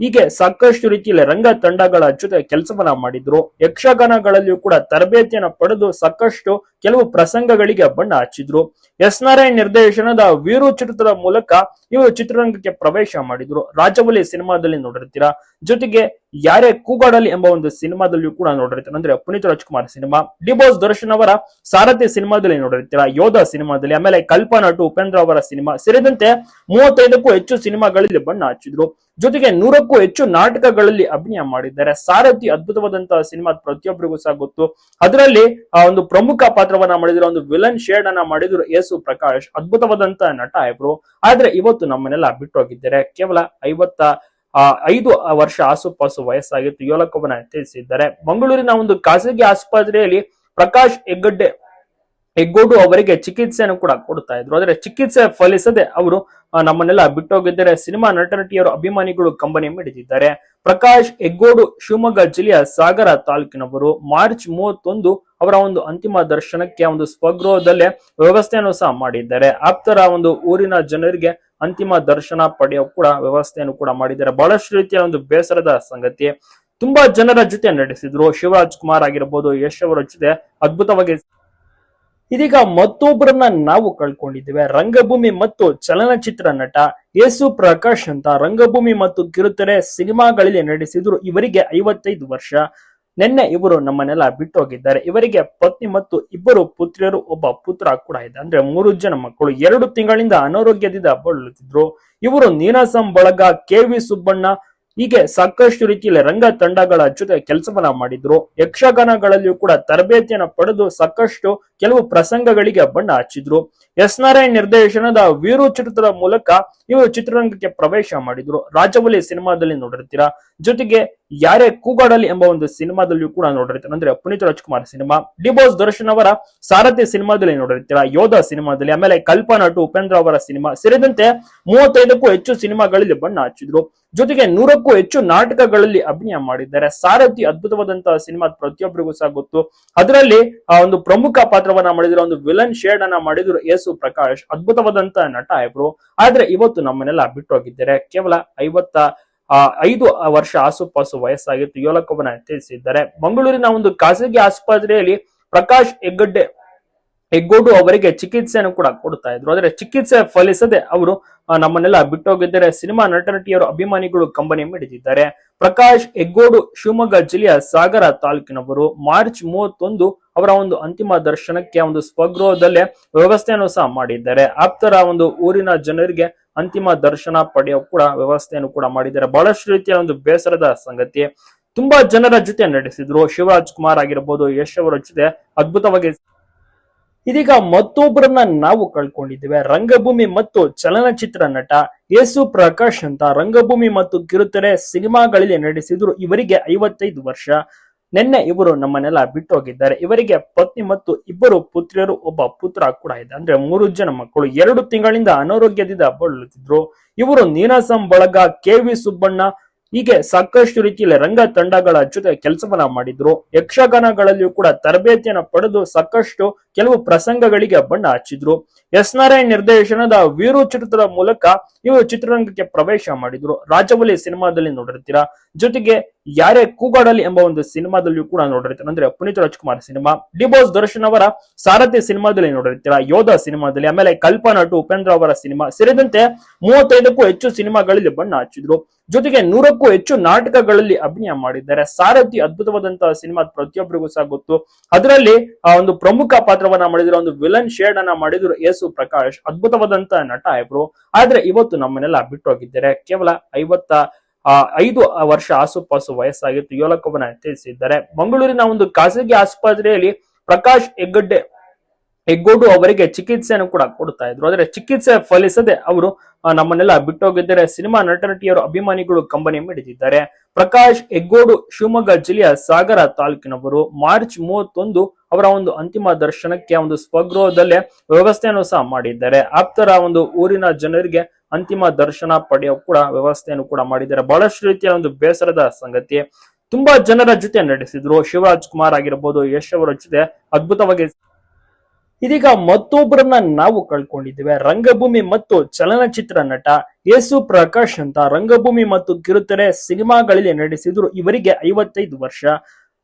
ಹೀಗೆ ಸಾಕಷ್ಟು ರೀತಿಯಲ್ಲಿ ರಂಗ ತಂಡಗಳ ಜೊತೆ ಕೆಲಸವನ್ನ ಮಾಡಿದ್ರು. ಯಕ್ಷಗಾನಗಳಲ್ಲಿಯೂ ಕೂಡ ತರಬೇತಿಯನ್ನ ಪಡೆದು ಸಾಕಷ್ಟು ಕೆಲವು ಪ್ರಸಂಗಗಳಿಗೆ ಬಣ್ಣ ಹಚ್ಚಿದ್ರು. ಎಸ್ ನಾರಾಯಣ್ ನಿರ್ದೇಶನದ ವೀರು ಚಿತ್ರದ ಮೂಲಕ ಇವರು ಚಿತ್ರರಂಗಕ್ಕೆ ಪ್ರವೇಶ ಮಾಡಿದ್ರು. ರಾಜವಲಿ ಸಿನಿಮಾದಲ್ಲಿ ನೋಡಿರ್ತೀರಾ? ಜೊತೆಗೆ ಯಾರೇ ಕೂಗಾಡಲಿ ಎಂಬ ಒಂದು ಸಿನಿಮಾದಲ್ಲಿಯೂ ಕೂಡ ನೋಡಿರ್ತೀರ? ಅಂದ್ರೆ Puneeth Rajkumar cinema. D boss Darshan ಅವರ ಸಾರಥಿ ಸಿನಿಮಾದಲ್ಲಿ ನೋಡಿರ್ತೀರಾ? ಯೋಧ ಸಿನಿಮಾದಲ್ಲಿ, ಆಮೇಲೆ ಕಲ್ಪನಾ ನಟು ಉಪೇಂದ್ರ ಅವರ ಸಿನಿಮಾ. ಸೇರಿದಂತೆ ಮೂವತ್ತೈದಕ್ಕೂ ಹೆಚ್ಚು ಸಿನಿಮಾಗಳಲ್ಲಿ ಬಣ್ಣ ಹಚ್ಚಿದ್ರು. ಜೊತೆಗೆ ನೂರಕ್ಕೂ ಹೆಚ್ಚು ನಾಟಕಗಳಲ್ಲಿ ಅಭಿನಯ ಮಾಡಿದ್ದಾರೆ. ಸಾರಥಿ ಅದ್ಭುತವಾದಂತಹ ಸಿನಿಮಾ ಪ್ರತಿಯೊಬ್ಬರಿಗೂ ಸಹ ಗೊತ್ತು. ಅದರಲ್ಲಿ ಒಂದು ಪ್ರಮುಖ ಪಾತ್ರವನ್ನ ಮಾಡಿದ್ರು, ಒಂದು ವಿಲನ್ ಶೇಡ್ ಅನ್ನ ಮಾಡಿದ್ರು ಯೇಸು ಪ್ರಕಾಶ್, ಅದ್ಭುತವಾದಂತ ನಟ ಇಬ್ರು. ಆದ್ರೆ ಇವತ್ತು ನಮ್ಮನ್ನೆಲ್ಲ ಬಿಟ್ಟು ಹೋಗಿದ್ದಾರೆ ಕೇವಲ ಐವತ್ತ ಐದು ವರ್ಷ ಆಸುಪಾಸು ವಯಸ್ಸಾಗಿತ್ತು. ಯೋಲಕವನ್ನ ತಿಳಿಸಿದ್ದಾರೆ ಮಂಗಳೂರಿನ ಒಂದು ಖಾಸಗಿ ಆಸ್ಪತ್ರೆಯಲ್ಲಿ ಪ್ರಕಾಶ್ ಹೆಗ್ಗಡ್ಡೆ, ಹೆಗ್ಗೋಡು ಅವರಿಗೆ ಚಿಕಿತ್ಸೆಯನ್ನು ಕೂಡ ಕೊಡ್ತಾ ಇದ್ರು. ಆದ್ರೆ ಚಿಕಿತ್ಸೆ ಫಲಿಸದೆ ಅವರು ನಮ್ಮನ್ನೆಲ್ಲ ಬಿಟ್ಟೋಗಿದ್ದಾರೆ. ಸಿನಿಮಾ ನಟ ನಟಿಯರು ಅಭಿಮಾನಿಗಳು ಕಂಬನಿ ಮಿಡಿದಿದ್ದಾರೆ. ಪ್ರಕಾಶ್ ಹೆಗ್ಗೋಡು ಶಿವಮೊಗ್ಗ ಜಿಲ್ಲೆಯ ಸಾಗರ ತಾಲೂಕಿನವರು. ಮಾರ್ಚ್ ಮೂವತ್ತೊಂದು ಅವರ ಒಂದು ಅಂತಿಮ ದರ್ಶನಕ್ಕೆ ಒಂದು ಸ್ವಗೃಹದಲ್ಲೇ ವ್ಯವಸ್ಥೆಯನ್ನು ಸಹ ಮಾಡಿದ್ದಾರೆ. ಆಪ್ತರ ಒಂದು ಊರಿನ ಜನರಿಗೆ ಅಂತಿಮ ದರ್ಶನ ಪಡೆಯೋ ಕೂಡ ವ್ಯವಸ್ಥೆಯನ್ನು ಕೂಡ ಮಾಡಿದ್ದಾರೆ. ಬಹಳಷ್ಟು ರೀತಿಯ ಒಂದು ಬೇಸರದ ಸಂಗತಿ. ತುಂಬಾ ಜನರ ಜೊತೆ ನಡೆಸಿದ್ರು. ಶಿವರಾಜ್ ಕುಮಾರ್ ಆಗಿರ್ಬೋದು, ಯಶ್ ಅವರ ಜೊತೆ ಅದ್ಭುತವಾಗಿ ಇದೀಗ ಮತ್ತೊಬ್ಬರನ್ನ ನಾವು ಕಳ್ಕೊಂಡಿದ್ದೇವೆ. ರಂಗಭೂಮಿ ಮತ್ತು ಚಲನಚಿತ್ರ ನಟ ಯೇಸು ಪ್ರಕಾಶ್ ಅಂತ. ರಂಗಭೂಮಿ ಮತ್ತು ಕಿರುತೆರೆ ಸಿನಿಮಾಗಳಲ್ಲಿ ನಡೆಸಿದ್ರು. ಇವರಿಗೆ ಐವತ್ತೈದು ವರ್ಷ. ನಿನ್ನೆ ಇವರು ನಮ್ಮನ್ನೆಲ್ಲ ಬಿಟ್ಟು ಹೋಗಿದ್ದಾರೆ ಇವರಿಗೆ ಪತ್ನಿ ಮತ್ತು ಇಬ್ಬರು ಪುತ್ರಿಯರು ಒಬ್ಬ ಪುತ್ರ ಕೂಡ ಇದೆ. ಅಂದ್ರೆ ಮೂರು ಜನ ಮಕ್ಕಳು. ಎರಡು ತಿಂಗಳಿಂದ ಅನಾರೋಗ್ಯದಿಂದ ಬಳಲುತ್ತಿದ್ರು. ಇವರು ನೀನಾಸಂ ಬಳಗ ಕೆ ವಿ ಸುಬ್ಬಣ್ಣ ಹೀಗೆ ಸಾಕಷ್ಟು ರೀತಿಯಲ್ಲಿ ರಂಗ ತಂಡಗಳ ಜೊತೆ ಕೆಲಸವನ್ನ ಮಾಡಿದ್ರು. ಯಕ್ಷಗಾನಗಳಲ್ಲಿಯೂ ಕೂಡ ತರಬೇತಿಯನ್ನು ಪಡೆದು ಸಾಕಷ್ಟು ಕೆಲವು ಪ್ರಸಂಗಗಳಿಗೆ ಬಣ್ಣ ಹಚ್ಚಿದ್ರು. ಎಸ್ ನಾರಾಯಣ್ ನಿರ್ದೇಶನದ ವೀರು ಚಿತ್ರದ ಮೂಲಕ ಇವರು ಚಿತ್ರರಂಗಕ್ಕೆ ಪ್ರವೇಶ ಮಾಡಿದ್ರು. ರಾಜವಲಿ ಸಿನಿಮಾದಲ್ಲಿ ನೋಡಿರ್ತೀರಾ? ಜೊತೆಗೆ ಯಾರೇ ಕೂಗಾಡಲಿ ಎಂಬ ಒಂದು ಸಿನಿಮಾದಲ್ಲಿಯೂ ಕೂಡ ನೋಡಿರ್ತೀರ? ಅಂದ್ರೆ Puneeth Rajkumar cinema. D boss Darshan ಅವರ ಸಾರಥಿ ಸಿನಿಮಾದಲ್ಲಿ ನೋಡಿರ್ತೀರಾ? ಯೋಧ ಸಿನಿಮಾದಲ್ಲಿ, ಆಮೇಲೆ ಕಲ್ಪನಾ ಟು ಉಪೇಂದ್ರ ಅವರ ಸಿನಿಮಾ. ಸೇರಿದಂತೆ ಮೂವತ್ತೈದಕ್ಕೂ ಹೆಚ್ಚು ಸಿನಿಮಾಗಳಲ್ಲಿ ಬಣ್ಣ ಹಚ್ಚಿದ್ರು. ಜೊತೆಗೆ ನೂರಕ್ಕೂ ಹೆಚ್ಚು ನಾಟಕಗಳಲ್ಲಿ ಅಭಿನಯ ಮಾಡಿದ್ದಾರೆ. ಸಾರಥಿ ಅದ್ಭುತವಾದಂತಹ ಸಿನಿಮಾ ಪ್ರತಿಯೊಬ್ಬರಿಗೂ ಸಹ ಗೊತ್ತು. ಅದರಲ್ಲಿ ಆ ಒಂದು ಪ್ರಮುಖ ಪಾತ್ರವನ್ನ ಮಾಡಿದ್ರು ಒಂದು ವಿಲನ್ ಶೇಡ್ ಅನ್ನ ಮಾಡಿದ್ರು ಯೇಸು ಪ್ರಕಾಶ್. ಅದ್ಭುತವಾದಂತಹ ನಟ ಇಬ್ರು ಆದ್ರೆ ಇವತ್ತು ನಮ್ಮನ್ನೆಲ್ಲ ಬಿಟ್ಟು ಹೋಗಿದ್ದಾರೆ ಕೇವಲ ಐವತ್ತ ಆ, ಐದು ವರ್ಷ ಆಸುಪಾಸು ವಯಸ್ಸಾಗಿತ್ತು. ಯೋಲಕವನ್ನ ತಿಳಿಸಿದ್ದಾರೆ. ಮಂಗಳೂರಿನ ಒಂದು ಖಾಸಗಿ ಆಸ್ಪತ್ರೆಯಲ್ಲಿ ಪ್ರಕಾಶ್ ಹೆಗ್ಗಡ್ಡೆ ಹೆಗ್ಗೋಡು ಅವರಿಗೆ ಚಿಕಿತ್ಸೆಯನ್ನು ಕೂಡ ಕೊಡ್ತಾ ಇದ್ರು. ಆದರೆ ಚಿಕಿತ್ಸೆ ಫಲಿಸದೆ ಅವರು ನಮ್ಮನ್ನೆಲ್ಲ ಬಿಟ್ಟೋಗಿದ್ದಾರೆ. ಸಿನಿಮಾ ನಟ ನಟಿಯರು ಅಭಿಮಾನಿಗಳು ಕಂಬನಿ ಮಿಡಿದಿದ್ದಾರೆ. ಪ್ರಕಾಶ್ ಹೆಗ್ಗೋಡು, ಶಿವಮೊಗ್ಗ ಜಿಲ್ಲೆಯ ಸಾಗರ ತಾಲೂಕಿನವರು ಮಾರ್ಚ್ ಮೂವತ್ತೊಂದು ಅವರ ಒಂದು ಅಂತಿಮ ದರ್ಶನಕ್ಕೆ ಒಂದು ಸ್ವಗೃಹದಲ್ಲೇ ವ್ಯವಸ್ಥೆಯನ್ನು ಸಹ ಮಾಡಿದ್ದಾರೆ. ಆಪ್ತರ ಒಂದು ಊರಿನ ಜನರಿಗೆ ಅಂತಿಮ ದರ್ಶನ ಪಡೆಯೋ ಕೂಡ ವ್ಯವಸ್ಥೆಯನ್ನು ಕೂಡ ಮಾಡಿದ್ದಾರೆ. ಬಹಳಷ್ಟು ರೀತಿಯ ಒಂದು ಬೇಸರದ ಸಂಗತಿ. ತುಂಬಾ ಜನರ ಜೊತೆ ನಡೆಸಿದ್ರು. ಶಿವರಾಜ್ ಕುಮಾರ್ ಆಗಿರ್ಬೋದು, ಯಶ್ ಅವರ ಜೊತೆ ಅದ್ಭುತವಾಗಿ ಇದೀಗ ಮತ್ತೊಬ್ಬರನ್ನ ನಾವು ಕಳ್ಕೊಂಡಿದ್ದೇವೆ. ರಂಗಭೂಮಿ ಮತ್ತು ಚಲನಚಿತ್ರ ನಟ ಯೇಸು ಪ್ರಕಾಶ್ ಅಂತ. ರಂಗಭೂಮಿ ಮತ್ತು ಕಿರುತೆರೆ ಸಿನಿಮಾಗಳಲ್ಲಿ ನಡೆಸಿದ್ರು ಇವರಿಗೆ ಐವತ್ತೈದು ವರ್ಷ. ನಿನ್ನೆ ಇವರು ನಮ್ಮನ್ನೆಲ್ಲ ಬಿಟ್ಟೋಗಿದ್ದಾರೆ. ಇವರಿಗೆ ಪತ್ನಿ ಮತ್ತು ಇಬ್ಬರು ಪುತ್ರಿಯರು ಒಬ್ಬ ಪುತ್ರ ಕೂಡ ಇದೆ. ಅಂದ್ರೆ ಮೂರು ಜನ ಮಕ್ಕಳು. ಎರಡು ತಿಂಗಳಿಂದ ಅನಾರೋಗ್ಯದಿಂದ ಬಳಲುತ್ತಿದ್ರು. ಇವರು ನೀನಾಸಂ ಬಳಗ ಕೆ ವಿ ಸುಬ್ಬಣ್ಣ ಹೀಗೆ ಸಾಕಷ್ಟು ರೀತಿಯಲ್ಲಿ ರಂಗ ತಂಡಗಳ ಜೊತೆ ಕೆಲಸವನ್ನ ಮಾಡಿದ್ರು. ಯಕ್ಷಗಾನಗಳಲ್ಲಿಯೂ ಕೂಡ ತರಬೇತಿಯನ್ನ ಪಡೆದು ಸಾಕಷ್ಟು ಕೆಲವು ಪ್ರಸಂಗಗಳಿಗೆ ಬಣ್ಣ ಹಚ್ಚಿದ್ರು. ಎಸ್ ನಾರಾಯಣ್ ನಿರ್ದೇಶನದ ವೀರು ಚಿತ್ರದ ಮೂಲಕ ಇವರು ಚಿತ್ರರಂಗಕ್ಕೆ ಪ್ರವೇಶ ಮಾಡಿದ್ರು. ರಾಜವಲಿ ಸಿನಿಮಾದಲ್ಲಿ ನೋಡಿರ್ತೀರಾ? ಜೊತೆಗೆ ಯಾರೇ ಕೂಗಾಡಲಿ ಎಂಬ ಒಂದು ಸಿನಿಮಾದಲ್ಲಿಯೂ ಕೂಡ ನೋಡಿರ್ತೀರ. ಅಂದ್ರೆ Puneeth Rajkumar cinema D boss Darshan ಅವರ ಸಾರಥಿ ಸಿನಿಮಾದಲ್ಲಿ ನೋಡಿರ್ತೀರಾ, ಯೋಧ ಸಿನಿಮಾದಲ್ಲಿ, ಆಮೇಲೆ ಕಲ್ಪನಾ ಟು ಉಪೇಂದ್ರ ಅವರ ಸಿನಿಮಾ ಸೇರಿದಂತೆ ಮೂವತ್ತೈದಕ್ಕೂ ಹೆಚ್ಚು ಸಿನಿಮಾಗಳಲ್ಲಿ ಬಣ್ಣ ಹಚ್ಚಿದ್ರು. ಜೊತೆಗೆ ನೂರಕ್ಕೂ ಹೆಚ್ಚು ನಾಟಕಗಳಲ್ಲಿ ಅಭಿನಯ ಮಾಡಿದ್ದಾರೆ. ಸಾರಥಿ ಅದ್ಭುತವಾದಂತಹ ಸಿನಿಮಾ ಪ್ರತಿಯೊಬ್ಬರಿಗೂ ಸಹ ಗೊತ್ತು. ಅದರಲ್ಲಿ ಆ ಒಂದು ಪ್ರಮುಖ ಪಾತ್ರವನ್ನ ಮಾಡಿದ್ರು, ಒಂದು ವಿಲನ್ ಶೇಡ್ ಅನ್ನ ಮಾಡಿದ್ರು ಯೇಸು ಪ್ರಕಾಶ್. ಅದ್ಭುತವಾದಂತಹ ನಟ ಇಬ್ರು. ಆದ್ರೆ ಇವತ್ತು ನಮ್ಮನ್ನೆಲ್ಲ ಬಿಟ್ಟೋಗಿದ್ದಾರೆ. ಕೇವಲ ಐವತ್ತ ಆ, ಐದು ವರ್ಷ ಆಸುಪಾಸು ವಯಸ್ಸಾಗಿತ್ತು ಯೋಲಕ್ಕೊಬ್ಬನ ತಿಳಿಸಿದ್ದಾರೆ ಮಂಗಳೂರಿನ ಒಂದು ಖಾಸಗಿ ಆಸ್ಪತ್ರೆಯಲ್ಲಿ ಪ್ರಕಾಶ್ ಹೆಗ್ಗಡ್ಡೆ ಹೆಗ್ಗೋಡು ಅವರಿಗೆ ಚಿಕಿತ್ಸೆಯನ್ನು ಕೂಡ ಕೊಡ್ತಾ ಇದ್ರು. ಆದರೆ ಚಿಕಿತ್ಸೆ ಫಲಿಸದೆ ಅವರು ನಮ್ಮನ್ನೆಲ್ಲ ಬಿಟ್ಟೋಗಿದ್ದಾರೆ. ಸಿನಿಮಾ ನಟ ನಟಿಯರು ಅಭಿಮಾನಿಗಳು ಕಂಬನಿ ಮಿಡಿದಿದ್ದಾರೆ. ಪ್ರಕಾಶ್ ಹೆಗ್ಗೋಡು ಶಿವಮೊಗ್ಗ ಜಿಲ್ಲೆಯ ಸಾಗರ ತಾಲೂಕಿನವರು ಮಾರ್ಚ್ ಮೂವತ್ತೊಂದು ಅವರ ಒಂದು ಅಂತಿಮ ದರ್ಶನಕ್ಕೆ ಒಂದು ಸ್ವಗೃಹದಲ್ಲೇ ವ್ಯವಸ್ಥೆಯನ್ನು ಸಹ ಮಾಡಿದ್ದಾರೆ. ಆಪ್ತರ ಒಂದು ಊರಿನ ಜನರಿಗೆ ಅಂತಿಮ ದರ್ಶನ ಪಡೆಯೋ ಕೂಡ ವ್ಯವಸ್ಥೆಯನ್ನು ಕೂಡ ಮಾಡಿದ್ದಾರೆ. ಬಹಳಷ್ಟು ರೀತಿಯ ಒಂದು ಬೇಸರದ ಸಂಗತಿ. ತುಂಬಾ ಜನರ ಜೊತೆ ನಡೆಸಿದ್ರು. ಶಿವರಾಜ್ ಕುಮಾರ್ ಆಗಿರ್ಬೋದು, ಯಶ್ ಅವರ ಜೊತೆ ಅದ್ಭುತವಾಗಿ ಇದೀಗ ಮತ್ತೊಬ್ಬರನ್ನ ನಾವು ಕಳ್ಕೊಂಡಿದ್ದೇವೆ. ರಂಗಭೂಮಿ ಮತ್ತು ಚಲನಚಿತ್ರ ನಟ ಯೇಸು ಪ್ರಕಾಶ್ ಅಂತ. ರಂಗಭೂಮಿ ಮತ್ತು ಕಿರುತೆರೆ ಸಿನಿಮಾಗಳಲ್ಲಿ ನಡೆಸಿದ್ರು. ಇವರಿಗೆ ಐವತ್ತೈದು ವರ್ಷ.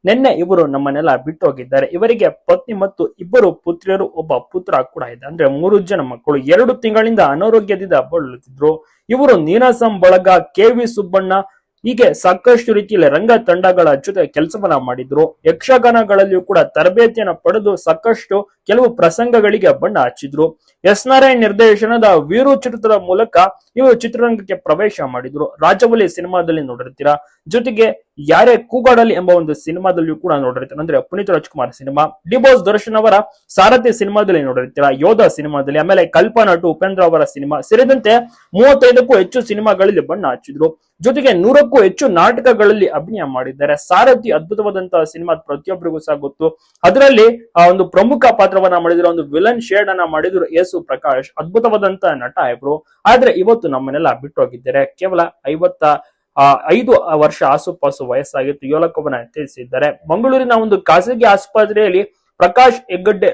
ನಿನ್ನೆ ಇವರು ನಮ್ಮನ್ನೆಲ್ಲ ಬಿಟ್ಟೋಗಿದ್ದಾರೆ. ಇವರಿಗೆ ಪತ್ನಿ ಮತ್ತು ಇಬ್ಬರು ಪುತ್ರಿಯರು ಒಬ್ಬ ಪುತ್ರ ಕೂಡ ಇದೆ. ಅಂದ್ರೆ ಮೂರು ಜನ ಮಕ್ಕಳು. ಎರಡು ತಿಂಗಳಿಂದ ಅನಾರೋಗ್ಯದಿಂದ ಬಳಲುತ್ತಿದ್ರು. ಇವರು ನೀನಾಸಂ ಬಳಗ, ಕೆ ವಿ ಸುಬ್ಬಣ್ಣ ಹೀಗೆ ಸಾಕಷ್ಟು ರೀತಿಯಲ್ಲಿ ರಂಗ ತಂಡಗಳ ಜೊತೆ ಕೆಲಸವನ್ನ ಮಾಡಿದ್ರು. ಯಕ್ಷಗಾನಗಳಲ್ಲಿಯೂ ಕೂಡ ತರಬೇತಿಯನ್ನ ಪಡೆದು ಸಾಕಷ್ಟು ಕೆಲವು ಪ್ರಸಂಗಗಳಿಗೆ ಬಣ್ಣ ಹಚ್ಚಿದ್ರು. ಎಸ್ ನಾರಾಯಣ್ ನಿರ್ದೇಶನದ ವೀರು ಚಿತ್ರದ ಮೂಲಕ ಇವರು ಚಿತ್ರರಂಗಕ್ಕೆ ಪ್ರವೇಶ ಮಾಡಿದ್ರು. ರಾಜವಲಿ ಸಿನಿಮಾದಲ್ಲಿ ನೋಡಿರ್ತೀರಾ? ಜೊತೆಗೆ ಯಾರೇ ಕೂಗಾಡಲಿ ಎಂಬ ಒಂದು ಸಿನಿಮಾದಲ್ಲಿಯೂ ಕೂಡ ನೋಡಿರ್ತೀರ? ಅಂದ್ರೆ Puneeth Rajkumar cinema. D boss Darshan ಅವರ ಸಾರಥಿ ಸಿನಿಮಾದಲ್ಲಿ ನೋಡಿರ್ತೀರಾ? ಯೋಧ ಸಿನಿಮಾದಲ್ಲಿ. ಆಮೇಲೆ ಕಲ್ಪನಾ ಟು ಉಪೇಂದ್ರ ಅವರ ಸಿನಿಮಾ. ಸೇರಿದಂತೆ ಮೂವತ್ತೈದಕ್ಕೂ ಹೆಚ್ಚು ಸಿನಿಮಾಗಳಲ್ಲಿ ಬಣ್ಣ ಹಚ್ಚಿದ್ರು. ಜೊತೆಗೆ ನೂರಕ್ಕೂ ಹೆಚ್ಚು ನಾಟಕಗಳಲ್ಲಿ ಅಭಿನಯ ಮಾಡಿದ್ದಾರೆ. ಸಾರಥಿ ಅದ್ಭುತವಾದಂತಹ ಸಿನಿಮಾ ಪ್ರತಿಯೊಬ್ಬರಿಗೂ ಸಹ ಗೊತ್ತು. ಅದರಲ್ಲಿ ಆ ಒಂದು ಪ್ರಮುಖ ಪಾತ್ರವನ್ನ ಮಾಡಿದ್ರು. ಒಂದು ವಿಲನ್ ಶೇಡ್ ಅನ್ನ ಮಾಡಿದ್ರು ಯೇಸು ಪ್ರಕಾಶ್ ಅದ್ಭುತವಾದಂತ ನಟ ಇಬ್ರು ಆದ್ರೆ ಇವತ್ತು ನಮ್ಮನ್ನೆಲ್ಲ ಬಿಟ್ಟೋಗಿದ್ದಾರೆ. ಕೇವಲ ಐವತ್ತ ಆ, ಐದು ವರ್ಷ ಆಸುಪಾಸು ವಯಸ್ಸಾಗಿತ್ತು. ಯೋಲಕವನ್ನ ತಿಳಿಸಿದ್ದಾರೆ. ಮಂಗಳೂರಿನ ಒಂದು ಖಾಸಗಿ ಆಸ್ಪತ್ರೆಯಲ್ಲಿ ಪ್ರಕಾಶ್ ಹೆಗ್ಗಡ್ಡೆ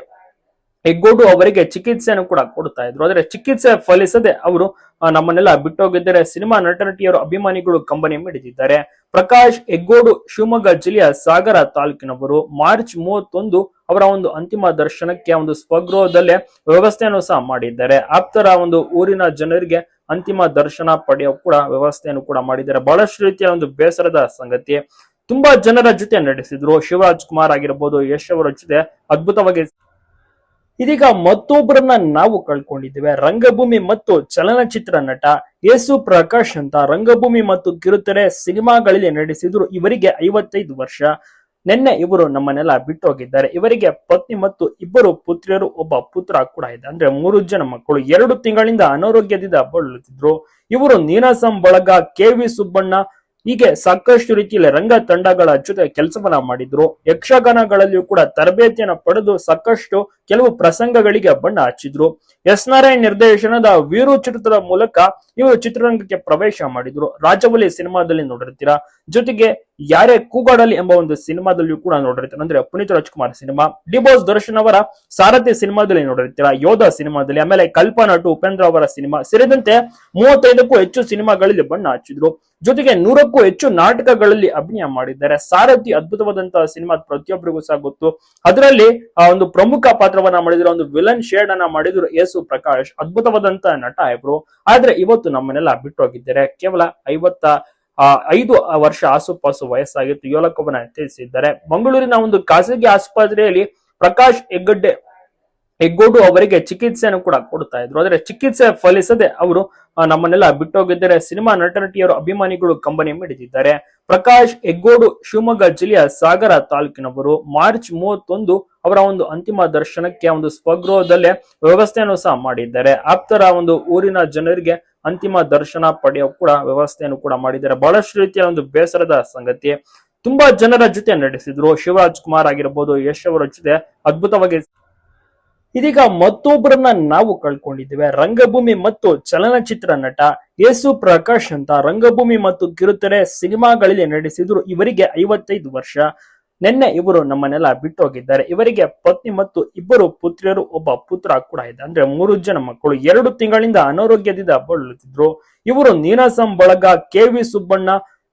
ಹೆಗ್ಗೋಡು ಅವರಿಗೆ ಚಿಕಿತ್ಸೆಯನ್ನು ಕೂಡ ಕೊಡ್ತಾ ಇದ್ರು. ಆದರೆ ಚಿಕಿತ್ಸೆ ಫಲಿಸದೆ ಅವರು ನಮ್ಮನ್ನೆಲ್ಲ ಬಿಟ್ಟೋಗಿದ್ದಾರೆ. ಸಿನಿಮಾ ನಟ ನಟಿಯರು ಅಭಿಮಾನಿಗಳು ಕಂಬನಿ ಮಿಡಿದಿದ್ದಾರೆ. ಪ್ರಕಾಶ್ ಹೆಗ್ಗೋಡು, ಶಿವಮೊಗ್ಗ ಜಿಲ್ಲೆಯ ಸಾಗರ ತಾಲೂಕಿನವರು ಮಾರ್ಚ್ ಮೂವತ್ತೊಂದು ಅವರ ಒಂದು ಅಂತಿಮ ದರ್ಶನಕ್ಕೆ ಒಂದು ಸ್ವಗೃಹದಲ್ಲೇ ವ್ಯವಸ್ಥೆಯನ್ನು ಸಹ ಮಾಡಿದ್ದಾರೆ. ಆಪ್ತರ ಒಂದು ಊರಿನ ಜನರಿಗೆ ಅಂತಿಮ ದರ್ಶನ ಪಡೆಯೋ ಕೂಡ ವ್ಯವಸ್ಥೆಯನ್ನು ಕೂಡ ಮಾಡಿದ್ದಾರೆ. ಬಹಳಷ್ಟು ರೀತಿಯ ಒಂದು ಬೇಸರದ ಸಂಗತಿ. ತುಂಬಾ ಜನರ ಜೊತೆ ನಡೆಸಿದ್ರು ಶಿವರಾಜ್ ಕುಮಾರ್ ಆಗಿರ್ಬೋದು, ಯಶ್ ಅವರ ಜೊತೆ ಅದ್ಭುತವಾಗಿ ಇದೀಗ ಮತ್ತೊಬ್ಬರನ್ನ ನಾವು ಕಳ್ಕೊಂಡಿದ್ದೇವೆ. ರಂಗಭೂಮಿ ಮತ್ತು ಚಲನಚಿತ್ರ ನಟ ಯೇಸು ಪ್ರಕಾಶ್ ಅಂತ. ರಂಗಭೂಮಿ ಮತ್ತು ಕಿರುತೆರೆ ಸಿನಿಮಾಗಳಲ್ಲಿ ನಡೆಸಿದ್ರು ಇವರಿಗೆ ಐವತ್ತೈದು ವರ್ಷ. ನಿನ್ನೆ ಇವರು ನಮ್ಮನ್ನೆಲ್ಲ ಬಿಟ್ಟೋಗಿದ್ದಾರೆ. ಇವರಿಗೆ ಪತ್ನಿ ಮತ್ತು ಇಬ್ಬರು ಪುತ್ರಿಯರು ಒಬ್ಬ ಪುತ್ರ ಕೂಡ ಇದೆ. ಅಂದ್ರೆ ಮೂರು ಜನ ಮಕ್ಕಳು. ಎರಡು ತಿಂಗಳಿಂದ ಅನಾರೋಗ್ಯದಿಂದ ಬಳಲುತ್ತಿದ್ರು. ಇವರು ನೀನಾಸಂ ಬಳಗ ಕೆ ವಿ ಸುಬ್ಬಣ್ಣ ಹೀಗೆ ಸಾಕಷ್ಟು ರೀತಿಯಲ್ಲಿ ರಂಗ ತಂಡಗಳ ಜೊತೆ ಕೆಲಸವನ್ನ ಮಾಡಿದ್ರು. ಯಕ್ಷಗಾನಗಳಲ್ಲಿಯೂ ಕೂಡ ತರಬೇತಿಯನ್ನ ಪಡೆದು ಸಾಕಷ್ಟು ಕೆಲವು ಪ್ರಸಂಗಗಳಿಗೆ ಬಣ್ಣ ಹಚ್ಚಿದ್ರು. ಎಸ್ ನಾರಾಯಣ್ ನಿರ್ದೇಶನದ ವೀರು ಚಿತ್ರದ ಮೂಲಕ ಇವರು ಚಿತ್ರರಂಗಕ್ಕೆ ಪ್ರವೇಶ ಮಾಡಿದ್ರು. ರಾಜವಲಿ ಸಿನಿಮಾದಲ್ಲಿ ನೋಡಿರ್ತೀರಾ? ಜೊತೆಗೆ ಯಾರೇ ಕೂಗಾಡಲಿ ಎಂಬ ಒಂದು ಸಿನಿಮಾದಲ್ಲಿಯೂ ಕೂಡ ನೋಡಿರ್ತೀರ? ಅಂದ್ರೆ Puneeth Rajkumar cinema. D boss Darshan ಅವರ ಸಾರಥಿ ಸಿನಿಮಾದಲ್ಲಿ ನೋಡಿರ್ತೀರಾ? ಯೋಧ ಸಿನಿಮಾದಲ್ಲಿ, ಆಮೇಲೆ ಕಲ್ಪನಾ ಟು ಉಪೇಂದ್ರ ಅವರ ಸಿನಿಮಾ. ಸೇರಿದಂತೆ ಮೂವತ್ತೈದಕ್ಕೂ ಹೆಚ್ಚು ಸಿನಿಮಾಗಳಲ್ಲಿ ಬಣ್ಣ ಹಚ್ಚಿದ್ರು. ಜೊತೆಗೆ ನೂರಕ್ಕೂ ಹೆಚ್ಚು ನಾಟಕಗಳಲ್ಲಿ ಅಭಿನಯ ಮಾಡಿದ್ದಾರೆ. ಸಾರಥಿ ಅದ್ಭುತವಾದಂತಹ ಸಿನಿಮಾ ಪ್ರತಿಯೊಬ್ಬರಿಗೂ ಸಹ ಗೊತ್ತು. ಅದರಲ್ಲಿ ಆ ಒಂದು ಪ್ರಮುಖ ಪಾತ್ರವನ್ನ ಮಾಡಿದ್ರು ಒಂದು ವಿಲನ್ ಶೇಡ್ ಅನ್ನ ಮಾಡಿದ್ರು ಯೇಸು ಪ್ರಕಾಶ್. ಅದ್ಭುತವಾದಂತಹ ನಟ ಇಬ್ರು. ಆದ್ರೆ ಇವತ್ತು ನಮ್ಮನ್ನೆಲ್ಲ ಬಿಟ್ಟೋಗಿದ್ದಾರೆ. ಕೇವಲ ಐವತ್ತ ಆ, ಐದು ವರ್ಷ ಆಸುಪಾಸು ವಯಸ್ಸಾಗಿತ್ತು. ಯೋಲಕವನ್ನ ತಿಳಿಸಿದ್ದಾರೆ ಮಂಗಳೂರಿನ ಒಂದು ಖಾಸಗಿ ಆಸ್ಪತ್ರೆಯಲ್ಲಿ ಪ್ರಕಾಶ್ ಹೆಗ್ಗಡ್ಡೆ ಹೆಗ್ಗೋಡು ಅವರಿಗೆ ಚಿಕಿತ್ಸೆಯನ್ನು ಕೂಡ ಕೊಡ್ತಾ ಇದ್ರು. ಆದರೆ ಚಿಕಿತ್ಸೆ ಫಲಿಸದೆ ಅವರು ನಮ್ಮನ್ನೆಲ್ಲ ಬಿಟ್ಟೋಗಿದ್ದಾರೆ. ಸಿನಿಮಾ ನಟ ನಟಿಯರು ಅಭಿಮಾನಿಗಳು ಕಂಬನಿ ಮಿಡಿದಿದ್ದಾರೆ. ಪ್ರಕಾಶ್ ಹೆಗ್ಗೋಡು, ಶಿವಮೊಗ್ಗ ಜಿಲ್ಲೆಯ ಸಾಗರ ತಾಲೂಕಿನವರು ಮಾರ್ಚ್ ಮೂವತ್ತೊಂದು ಅವರ ಒಂದು ಅಂತಿಮ ದರ್ಶನಕ್ಕೆ ಒಂದು ಸ್ವಗೃಹದಲ್ಲೇ ವ್ಯವಸ್ಥೆಯನ್ನು ಸಹ ಮಾಡಿದ್ದಾರೆ. ಆಪ್ತರ ಒಂದು ಊರಿನ ಜನರಿಗೆ ಅಂತಿಮ ದರ್ಶನ ಪಡೆಯೋ ಕೂಡ ವ್ಯವಸ್ಥೆಯನ್ನು ಕೂಡ ಮಾಡಿದ್ದಾರೆ. ಬಹಳಷ್ಟು ರೀತಿಯ ಒಂದು ಬೇಸರದ ಸಂಗತಿ. ತುಂಬಾ ಜನರ ಜೊತೆ ನಡೆಸಿದ್ರು ಶಿವರಾಜ್ ಕುಮಾರ್ ಆಗಿರ್ಬೋದು, ಯಶ್ ಅವರ ಜೊತೆ ಅದ್ಭುತವಾಗಿ ಇದೀಗ ಮತ್ತೊಬ್ಬರನ್ನ ನಾವು ಕಳ್ಕೊಂಡಿದ್ದೇವೆ. ರಂಗಭೂಮಿ ಮತ್ತು ಚಲನಚಿತ್ರ ನಟ ಯೇಸು ಪ್ರಕಾಶ್ ಅಂತ ರಂಗಭೂಮಿ ಮತ್ತು ಕಿರುತೆರೆ ಸಿನಿಮಾಗಳಲ್ಲಿ ನಡೆಸಿದ್ರು ಇವರಿಗೆ ಐವತ್ತೈದು ವರ್ಷ. ನಿನ್ನೆ ಇವರು ನಮ್ಮನ್ನೆಲ್ಲ ಬಿಟ್ಟು ಹೋಗಿದ್ದಾರೆ ಇವರಿಗೆ ಪತ್ನಿ ಮತ್ತು ಇಬ್ಬರು ಪುತ್ರಿಯರು ಒಬ್ಬ ಪುತ್ರ ಕೂಡ ಇದೆ. ಅಂದ್ರೆ ಮೂರು ಜನ ಮಕ್ಕಳು. ಎರಡು ತಿಂಗಳಿಂದ ಅನಾರೋಗ್ಯದಿಂದ ಬಳಲುತ್ತಿದ್ರು. ಇವರು ನೀನಾಸಂ ಬಳಗ ಕೆ ವಿ ಸುಬ್ಬಣ್ಣ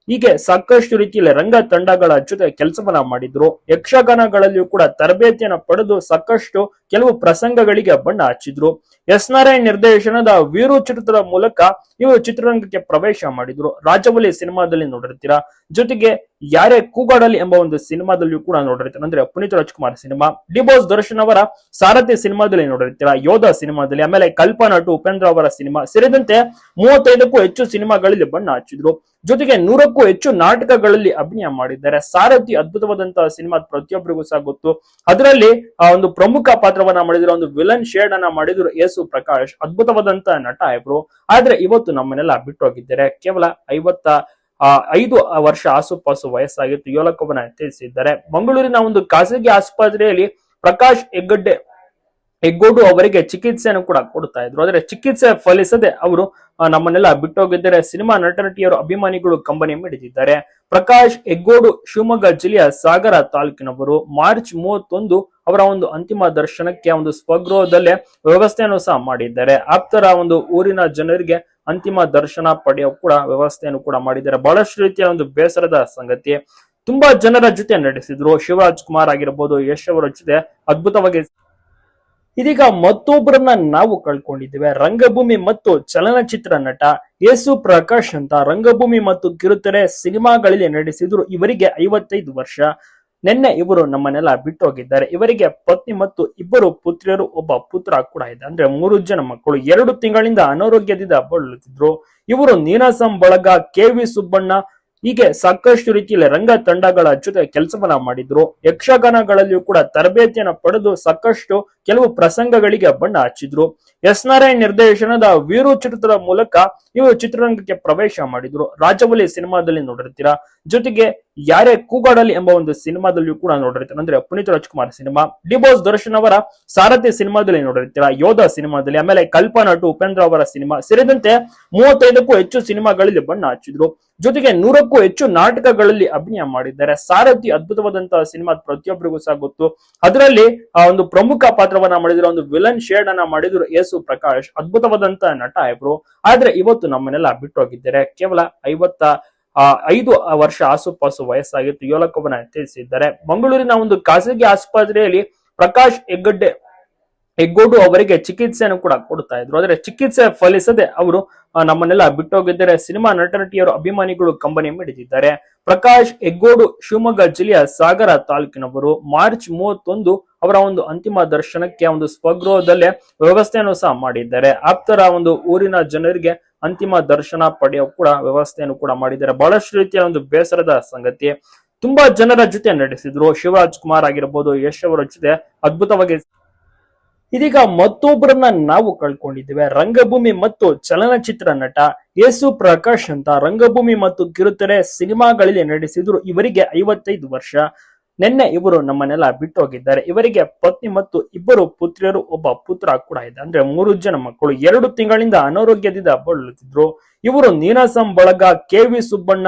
ಹೀಗೆ ಸಾಕಷ್ಟು ರೀತಿಯಲ್ಲಿ ರಂಗ ತಂಡಗಳ ಜೊತೆ ಕೆಲಸವನ್ನ ಮಾಡಿದ್ರು. ಯಕ್ಷಗಾನಗಳಲ್ಲಿಯೂ ಕೂಡ ತರಬೇತಿಯನ್ನ ಪಡೆದು ಸಾಕಷ್ಟು ಕೆಲವು ಪ್ರಸಂಗಗಳಿಗೆ ಬಣ್ಣ ಹಚ್ಚಿದ್ರು. ಎಸ್ ನಾರಾಯಣ್ ನಿರ್ದೇಶನದ ವೀರು ಚಿತ್ರದ ಮೂಲಕ ಇವರು ಚಿತ್ರರಂಗಕ್ಕೆ ಪ್ರವೇಶ ಮಾಡಿದ್ರು. ರಾಜವಲಿ ಸಿನಿಮಾದಲ್ಲಿ ನೋಡಿರ್ತೀರಾ? ಜೊತೆಗೆ ಯಾರೇ ಕೂಗಾಡಲಿ ಎಂಬ ಒಂದು ಸಿನಿಮಾದಲ್ಲಿಯೂ ಕೂಡ ನೋಡಿರ್ತೀರ? ಅಂದ್ರೆ Puneeth Rajkumar cinema. D boss Darshan ಅವರ ಸಾರಥಿ ಸಿನಿಮಾದಲ್ಲಿ ನೋಡಿರ್ತೀರಾ? ಯೋಧ ಸಿನಿಮಾದಲ್ಲಿ. ಆಮೇಲೆ ಕಲ್ಪನಾ ಟು ಉಪೇಂದ್ರ ಅವರ ಸಿನಿಮಾ. ಸೇರಿದಂತೆ ಮೂವತ್ತೈದಕ್ಕೂ ಹೆಚ್ಚು ಸಿನಿಮಾಗಳಲ್ಲಿ ಬಣ್ಣ ಹಚ್ಚಿದ್ರು. ಜೊತೆಗೆ ನೂರಕ್ಕೂ ಹೆಚ್ಚು ನಾಟಕಗಳಲ್ಲಿ ಅಭಿನಯ ಮಾಡಿದ್ದಾರೆ. ಸಾರಥಿ ಅದ್ಭುತವಾದಂತಹ ಸಿನಿಮಾ ಪ್ರತಿಯೊಬ್ಬರಿಗೂ ಸಹ ಗೊತ್ತು. ಅದರಲ್ಲಿ ಆ ಒಂದು ಪ್ರಮುಖ ಪಾತ್ರವನ್ನ ಮಾಡಿದ್ರು ಒಂದು ವಿಲನ್ ಶೇಡ್ ಅನ್ನ ಮಾಡಿದ್ರು ಯೇಸು ಪ್ರಕಾಶ್. ಅದ್ಭುತವಾದಂತಹ ನಟ ಇಬ್ರು ಆದ್ರೆ ಇವತ್ತು ನಮ್ಮನ್ನೆಲ್ಲ ಬಿಟ್ಟು ಹೋಗಿದ್ದಾರೆ ಕೇವಲ ಐವತ್ತ ಆ, ಐದು ವರ್ಷ ಆಸುಪಾಸು ವಯಸ್ಸಾಗಿತ್ತು. ಯೋಲಕವನ್ನ ತಿಳಿಸಿದ್ದಾರೆ. ಮಂಗಳೂರಿನ ಒಂದು ಖಾಸಗಿ ಆಸ್ಪತ್ರೆಯಲ್ಲಿ ಪ್ರಕಾಶ್ ಹೆಗ್ಗಡ್ಡೆ ಹೆಗ್ಗೋಡು ಅವರಿಗೆ ಚಿಕಿತ್ಸೆಯನ್ನು ಕೂಡ ಕೊಡ್ತಾ ಇದ್ರು. ಆದರೆ ಚಿಕಿತ್ಸೆ ಫಲಿಸದೆ ಅವರು ನಮ್ಮನ್ನೆಲ್ಲ ಬಿಟ್ಟೋಗಿದ್ದಾರೆ. ಸಿನಿಮಾ ನಟನಟಿಯರು ಅಭಿಮಾನಿಗಳು ಕಂಬನಿ ಮಿಡಿದಿದ್ದಾರೆ. ಪ್ರಕಾಶ್ ಹೆಗ್ಗೋಡು ಶಿವಮೊಗ್ಗ ಜಿಲ್ಲೆಯ ಸಾಗರ ತಾಲೂಕಿನವರು. ಮಾರ್ಚ್ ಮೂವತ್ತೊಂದು ಅವರ ಒಂದು ಅಂತಿಮ ದರ್ಶನಕ್ಕೆ ಒಂದು ಸ್ವಗೃಹದಲ್ಲೇ ವ್ಯವಸ್ಥೆಯನ್ನು ಸಹ ಮಾಡಿದ್ದಾರೆ. ಆಪ್ತರ ಒಂದು ಊರಿನ ಜನರಿಗೆ ಅಂತಿಮ ದರ್ಶನ ಪಡೆಯೋ ಕೂಡ ವ್ಯವಸ್ಥೆಯನ್ನು ಕೂಡ ಮಾಡಿದ್ದಾರೆ. ಬಹಳಷ್ಟು ರೀತಿಯ ಒಂದು ಬೇಸರದ ಸಂಗತಿ. ತುಂಬಾ ಜನರ ಜೊತೆ ನಡೆಸಿದ್ರು. ಶಿವರಾಜ್ ಕುಮಾರ್ ಆಗಿರ್ಬೋದು, ಯಶ್ ಅವರ ಜೊತೆ ಅದ್ಭುತವಾಗಿ ಇದೀಗ ಮತ್ತೊಬ್ಬರನ್ನ ನಾವು ಕಳ್ಕೊಂಡಿದ್ದೇವೆ. ರಂಗಭೂಮಿ ಮತ್ತು ಚಲನಚಿತ್ರ ನಟ ಯೇಸು ಪ್ರಕಾಶ್ ಅಂತ ರಂಗಭೂಮಿ ಮತ್ತು ಕಿರುತೆರೆ ಸಿನಿಮಾಗಳಲ್ಲಿ ನಡೆಸಿದ್ರು ಇವರಿಗೆ ಐವತ್ತೈದು ವರ್ಷ. ನಿನ್ನೆ ಇವರು ನಮ್ಮನ್ನೆಲ್ಲ ಬಿಟ್ಟು ಹೋಗಿದ್ದಾರೆ ಇವರಿಗೆ ಪತ್ನಿ ಮತ್ತು ಇಬ್ಬರು ಪುತ್ರಿಯರು, ಒಬ್ಬ ಪುತ್ರ ಕೂಡ ಇದೆ. ಅಂದ್ರೆ ಮೂರು ಜನ ಮಕ್ಕಳು. ಎರಡು ತಿಂಗಳಿಂದ ಅನಾರೋಗ್ಯದಿಂದ ಬಳಲುತ್ತಿದ್ರು. ಇವರು ನೀನಾಸಂ ಬಳಗ ಕೆ ವಿ ಸುಬ್ಬಣ್ಣ ಹೀಗೆ ಸಾಕಷ್ಟು ರೀತಿಯಲ್ಲಿ ರಂಗ ತಂಡಗಳ ಜೊತೆ ಕೆಲಸವನ್ನ ಮಾಡಿದ್ರು. ಯಕ್ಷಗಾನಗಳಲ್ಲಿಯೂ ಕೂಡ ತರಬೇತಿಯನ್ನ ಪಡೆದು ಸಾಕಷ್ಟು ಕೆಲವು ಪ್ರಸಂಗಗಳಿಗೆ ಬಣ್ಣ ಹಚ್ಚಿದ್ರು. ಎಸ್ ನಾರಾಯಣ್ ನಿರ್ದೇಶನದ ವೀರು ಚಿತ್ರದ ಮೂಲಕ ಇವರು ಚಿತ್ರರಂಗಕ್ಕೆ ಪ್ರವೇಶ ಮಾಡಿದ್ರು. ರಾಜವಲಿ ಸಿನಿಮಾದಲ್ಲಿ ನೋಡಿರ್ತೀರಾ? ಜೊತೆಗೆ ಯಾರೇ ಕೂಗಾಡಲಿ ಎಂಬ ಒಂದು ಸಿನಿಮಾದಲ್ಲಿಯೂ ಕೂಡ ನೋಡಿರ್ತೀರ ಅಂದ್ರೆ Puneeth Rajkumar cinema D boss Darshan ಅವರ ಸಾರಥಿ ಸಿನಿಮಾದಲ್ಲಿ ನೋಡಿರ್ತೀರಾ ಯೋಧ ಸಿನಿಮಾದಲ್ಲಿ, ಆಮೇಲೆ ಕಲ್ಪನಾ ಟು ಉಪೇಂದ್ರ ಅವರ ಸಿನಿಮಾ, ಸೇರಿದಂತೆ ಮೂವತ್ತೈದಕ್ಕೂ ಹೆಚ್ಚು ಸಿನಿಮಾಗಳಲ್ಲಿ ಬಣ್ಣ ಹಚ್ಚಿದ್ರು. ಜೊತೆಗೆ ನೂರಕ್ಕೂ ಹೆಚ್ಚು ನಾಟಕಗಳಲ್ಲಿ ಅಭಿನಯ ಮಾಡಿದ್ದಾರೆ. ಸಾರಥಿ ಅದ್ಭುತವಾದಂತಹ ಸಿನಿಮಾ ಪ್ರತಿಯೊಬ್ಬರಿಗೂ ಸಹ ಗೊತ್ತು. ಅದರಲ್ಲಿ ಆ ಒಂದು ಪ್ರಮುಖ ಪಾತ್ರವನ್ನ ಮಾಡಿದ್ರು ಒಂದು ವಿಲನ್ ಶೇಡ್ ಅನ್ನ ಮಾಡಿದ್ರು ಯೇಸು ಪ್ರಕಾಶ್. ಅದ್ಭುತವಾದಂತಹ ನಟ ಇಬ್ರು. ಆದ್ರೆ ಇವತ್ತು ನಮ್ಮನ್ನೆಲ್ಲ ಬಿಟ್ಟು ಹೋಗಿದ್ದಾರೆ ಕೇವಲ ಐವತ್ತ ಆ, ಐದು ವರ್ಷ ಆಸುಪಾಸು ವಯಸ್ಸಾಗಿತ್ತು ಯೋಲಕವನ್ನ ತಿಳಿಸಿದ್ದಾರೆ. ಮಂಗಳೂರಿನ ಒಂದು ಖಾಸಗಿ ಆಸ್ಪತ್ರೆಯಲ್ಲಿ ಪ್ರಕಾಶ್ ಹೆಗ್ಗಡ್ಡೆ ಹೆಗ್ಗೋಡು ಅವರಿಗೆ ಚಿಕಿತ್ಸೆಯನ್ನು ಕೂಡ ಕೊಡ್ತಾ ಇದ್ರು. ಆದರೆ ಚಿಕಿತ್ಸೆ ಫಲಿಸದೆ ಅವರು ನಮ್ಮನ್ನೆಲ್ಲ ಬಿಟ್ಟೋಗಿದ್ದಾರೆ. ಸಿನಿಮಾ ನಟ ನಟಿಯರು ಅಭಿಮಾನಿಗಳು ಕಂಬನಿ ಮಿಡಿದಿದ್ದಾರೆ. ಪ್ರಕಾಶ್ ಹೆಗ್ಗೋಡು ಶಿವಮೊಗ್ಗ ಜಿಲ್ಲೆಯ ಸಾಗರ ತಾಲೂಕಿನವರು ಮಾರ್ಚ್ ಮೂವತ್ತೊಂದು ಅವರ ಒಂದು ಅಂತಿಮ ದರ್ಶನಕ್ಕೆ ಒಂದು ಸ್ವಗೃಹದಲ್ಲೇ ವ್ಯವಸ್ಥೆಯನ್ನು ಸಹ ಮಾಡಿದ್ದಾರೆ. ಆಪ್ತರ ಒಂದು ಊರಿನ ಜನರಿಗೆ ಅಂತಿಮ ದರ್ಶನ ಪಡೆಯೋ ಕೂಡ ವ್ಯವಸ್ಥೆಯನ್ನು ಕೂಡ ಮಾಡಿದ್ದಾರೆ. ಬಹಳಷ್ಟು ರೀತಿಯ ಒಂದು ಬೇಸರದ ಸಂಗತಿ. ತುಂಬಾ ಜನರ ಜೊತೆ ನಡೆಸಿದ್ರು. ಶಿವರಾಜ್ ಕುಮಾರ್ ಆಗಿರ್ಬೋದು, ಯಶ್ ಅವರ ಜೊತೆ ಅದ್ಭುತವಾಗಿ ಇದೀಗ ಮತ್ತೊಬ್ಬರನ್ನ ನಾವು ಕಳ್ಕೊಂಡಿದ್ದೇವೆ. ರಂಗಭೂಮಿ ಮತ್ತು ಚಲನಚಿತ್ರ ನಟ ಯೇಸು ಪ್ರಕಾಶ್ ಅಂತ. ರಂಗಭೂಮಿ ಮತ್ತು ಕಿರುತೆರೆ ಸಿನಿಮಾಗಳಲ್ಲಿ ನಡೆಸಿದ್ರು. ಇವರಿಗೆ ಐವತ್ತೈದು ವರ್ಷ. ನಿನ್ನೆ ಇವರು ನಮ್ಮನ್ನೆಲ್ಲ ಬಿಟ್ಟು ಹೋಗಿದ್ದಾರೆ ಇವರಿಗೆ ಪತ್ನಿ ಮತ್ತು ಇಬ್ಬರು ಪುತ್ರಿಯರು ಒಬ್ಬ ಪುತ್ರ ಕೂಡ ಇದೆ. ಅಂದ್ರೆ ಮೂರು ಜನ ಮಕ್ಕಳು. ಎರಡು ತಿಂಗಳಿಂದ ಅನಾರೋಗ್ಯದಿಂದ ಬಳಲುತ್ತಿದ್ರು. ಇವರು ನೀನಾಸಂ ಬಳಗ ಕೆ ವಿ ಸುಬ್ಬಣ್ಣ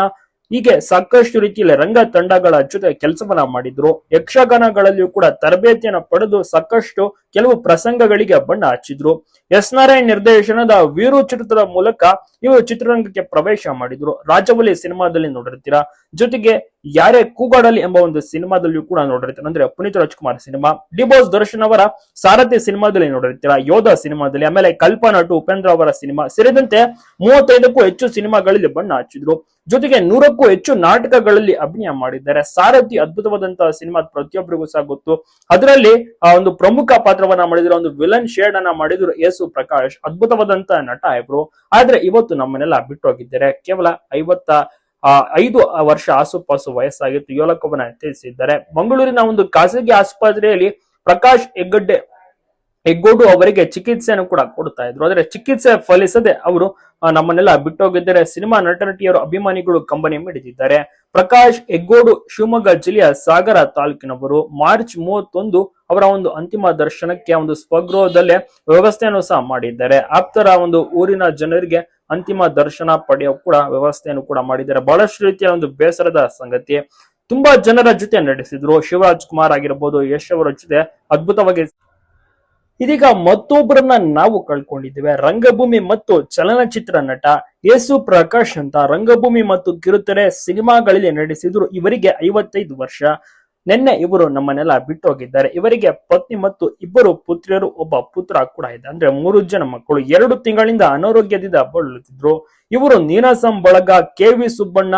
ಹೀಗೆ ಸಾಕಷ್ಟು ರೀತಿಯಲ್ಲಿ ರಂಗ ತಂಡಗಳ ಜೊತೆ ಕೆಲಸವನ್ನ ಮಾಡಿದ್ರು. ಯಕ್ಷಗಾನಗಳಲ್ಲಿಯೂ ಕೂಡ ತರಬೇತಿಯನ್ನ ಪಡೆದು ಸಾಕಷ್ಟು ಕೆಲವು ಪ್ರಸಂಗಗಳಿಗೆ ಬಣ್ಣ ಹಚ್ಚಿದ್ರು. ಎಸ್ ನಾರಾಯಣ್ ನಿರ್ದೇಶನದ ವೀರು ಚಿತ್ರದ ಮೂಲಕ ಇವರು ಚಿತ್ರರಂಗಕ್ಕೆ ಪ್ರವೇಶ ಮಾಡಿದ್ರು. ರಾಜವಲಿ ಸಿನಿಮಾದಲ್ಲಿ ನೋಡಿರ್ತೀರಾ? ಜೊತೆಗೆ ಯಾರೇ ಕೂಗಾಡಲಿ ಎಂಬ ಒಂದು ಸಿನಿಮಾದಲ್ಲಿಯೂ ಕೂಡ ನೋಡಿರ್ತೀರ. ಅಂದ್ರೆ Puneeth Rajkumar cinema D boss Darshan ಅವರ ಸಾರಥಿ ಸಿನಿಮಾದಲ್ಲಿ ನೋಡಿರ್ತೀರ. ಯೋಧ ಸಿನಿಮಾದಲ್ಲಿ, ಆಮೇಲೆ ಕಲ್ಪನಾ ಟು ಉಪೇಂದ್ರ ಅವರ ಸಿನಿಮಾ ಸೇರಿದಂತೆ ಮೂವತ್ತೈದಕ್ಕೂ ಹೆಚ್ಚು ಸಿನಿಮಾಗಳಲ್ಲಿ ಬಣ್ಣ ಹಚ್ಚಿದ್ರು. ಜೊತೆಗೆ ನೂರಕ್ಕೂ ಹೆಚ್ಚು ನಾಟಕಗಳಲ್ಲಿ ಅಭಿನಯ ಮಾಡಿದ್ದಾರೆ. ಸಾರಥಿ ಅದ್ಭುತವಾದಂತಹ ಸಿನಿಮಾ ಪ್ರತಿಯೊಬ್ಬರಿಗೂ ಸಹ ಗೊತ್ತು. ಅದರಲ್ಲಿ, ಆ, ಒಂದು ಪ್ರಮುಖ ಪಾತ್ರವನ್ನ ಮಾಡಿದ್ರು, ಒಂದು ವಿಲನ್ ಶೇಡ್ ಅನ್ನ ಮಾಡಿದ್ರು ಯೇಸು ಪ್ರಕಾಶ್. ಅದ್ಭುತವಾದಂತಹ ನಟ ಇಬ್ರು ಆದ್ರೆ ಇವತ್ತು ನಮ್ಮನ್ನೆಲ್ಲ ಬಿಟ್ಟು ಹೋಗಿದ್ದಾರೆ ಕೇವಲ ಐವತ್ತ ಆ, ಐದು ವರ್ಷ ಆಸುಪಾಸು ವಯಸ್ಸಾಗಿತ್ತು. ಯೋಲಕ್ಕೊಬ್ಬನ ತಿಳಿಸಿದ್ದಾರೆ ಮಂಗಳೂರಿನ ಒಂದು ಖಾಸಗಿ ಆಸ್ಪತ್ರೆಯಲ್ಲಿ ಪ್ರಕಾಶ್ ಹೆಗ್ಗಡ್ಡೆ ಹೆಗ್ಗೋಡು ಅವರಿಗೆ ಚಿಕಿತ್ಸೆಯನ್ನು ಕೂಡ ಕೊಡ್ತಾ ಇದ್ರು. ಆದರೆ ಚಿಕಿತ್ಸೆ ಫಲಿಸದೆ ಅವರು ನಮ್ಮನ್ನೆಲ್ಲ ಬಿಟ್ಟೋಗಿದ್ದಾರೆ. ಸಿನಿಮಾ ನಟನಟಿಯರು ಅಭಿಮಾನಿಗಳು ಕಂಬನಿ ಮಿಡಿದಿದ್ದಾರೆ. ಪ್ರಕಾಶ್ ಹೆಗ್ಗೋಡು ಶಿವಮೊಗ್ಗ ಜಿಲ್ಲೆಯ ಸಾಗರ ತಾಲೂಕಿನವರು ಮಾರ್ಚ್ ಮೂವತ್ತೊಂದು ಅವರ ಒಂದು ಅಂತಿಮ ದರ್ಶನಕ್ಕೆ ಒಂದು ಸ್ವಗೃಹದಲ್ಲೇ ವ್ಯವಸ್ಥೆಯನ್ನು ಸಹ ಮಾಡಿದ್ದಾರೆ. ಆಪ್ತರ ಒಂದು ಊರಿನ ಜನರಿಗೆ ಅಂತಿಮ ದರ್ಶನ ಪಡೆಯೋ ಕೂಡ ವ್ಯವಸ್ಥೆಯನ್ನು ಕೂಡ ಮಾಡಿದ್ದಾರೆ. ಬಹಳಷ್ಟು ರೀತಿಯ ಒಂದು ಬೇಸರದ ಸಂಗತಿ. ತುಂಬಾ ಜನರ ಜೊತೆ ನಡೆಸಿದ್ರು. ಶಿವರಾಜ್ ಕುಮಾರ್ ಆಗಿರ್ಬೋದು, ಯಶ್ ಅವರ ಜೊತೆ ಅದ್ಭುತವಾಗಿ ಇದೀಗ ಮತ್ತೊಬ್ಬರನ್ನ ನಾವು ಕಳ್ಕೊಂಡಿದ್ದೇವೆ. ರಂಗಭೂಮಿ ಮತ್ತು ಚಲನಚಿತ್ರ ನಟ ಯೇಸು ಪ್ರಕಾಶ್ ಅಂತ. ರಂಗಭೂಮಿ ಮತ್ತು ಕಿರುತೆರೆ ಸಿನಿಮಾಗಳಲ್ಲಿ ನಡೆಸಿದ್ರು. ಇವರಿಗೆ ಐವತ್ತೈದು ವರ್ಷ. ನಿನ್ನೆ ಇವರು ನಮ್ಮನ್ನೆಲ್ಲ ಬಿಟ್ಟು ಹೋಗಿದ್ದಾರೆ ಇವರಿಗೆ ಪತ್ನಿ ಮತ್ತು ಇಬ್ಬರು ಪುತ್ರಿಯರು ಒಬ್ಬ ಪುತ್ರ ಕೂಡ ಇದೆ. ಅಂದ್ರೆ ಮೂರು ಜನ ಮಕ್ಕಳು ಎರಡು ತಿಂಗಳಿಂದ ಅನಾರೋಗ್ಯದಿಂದ ಬಳಲುತ್ತಿದ್ರು. ಇವರು ನೀನಾಸಂ ಬಳಗ, ಕೆ ವಿ ಸುಬ್ಬಣ್ಣ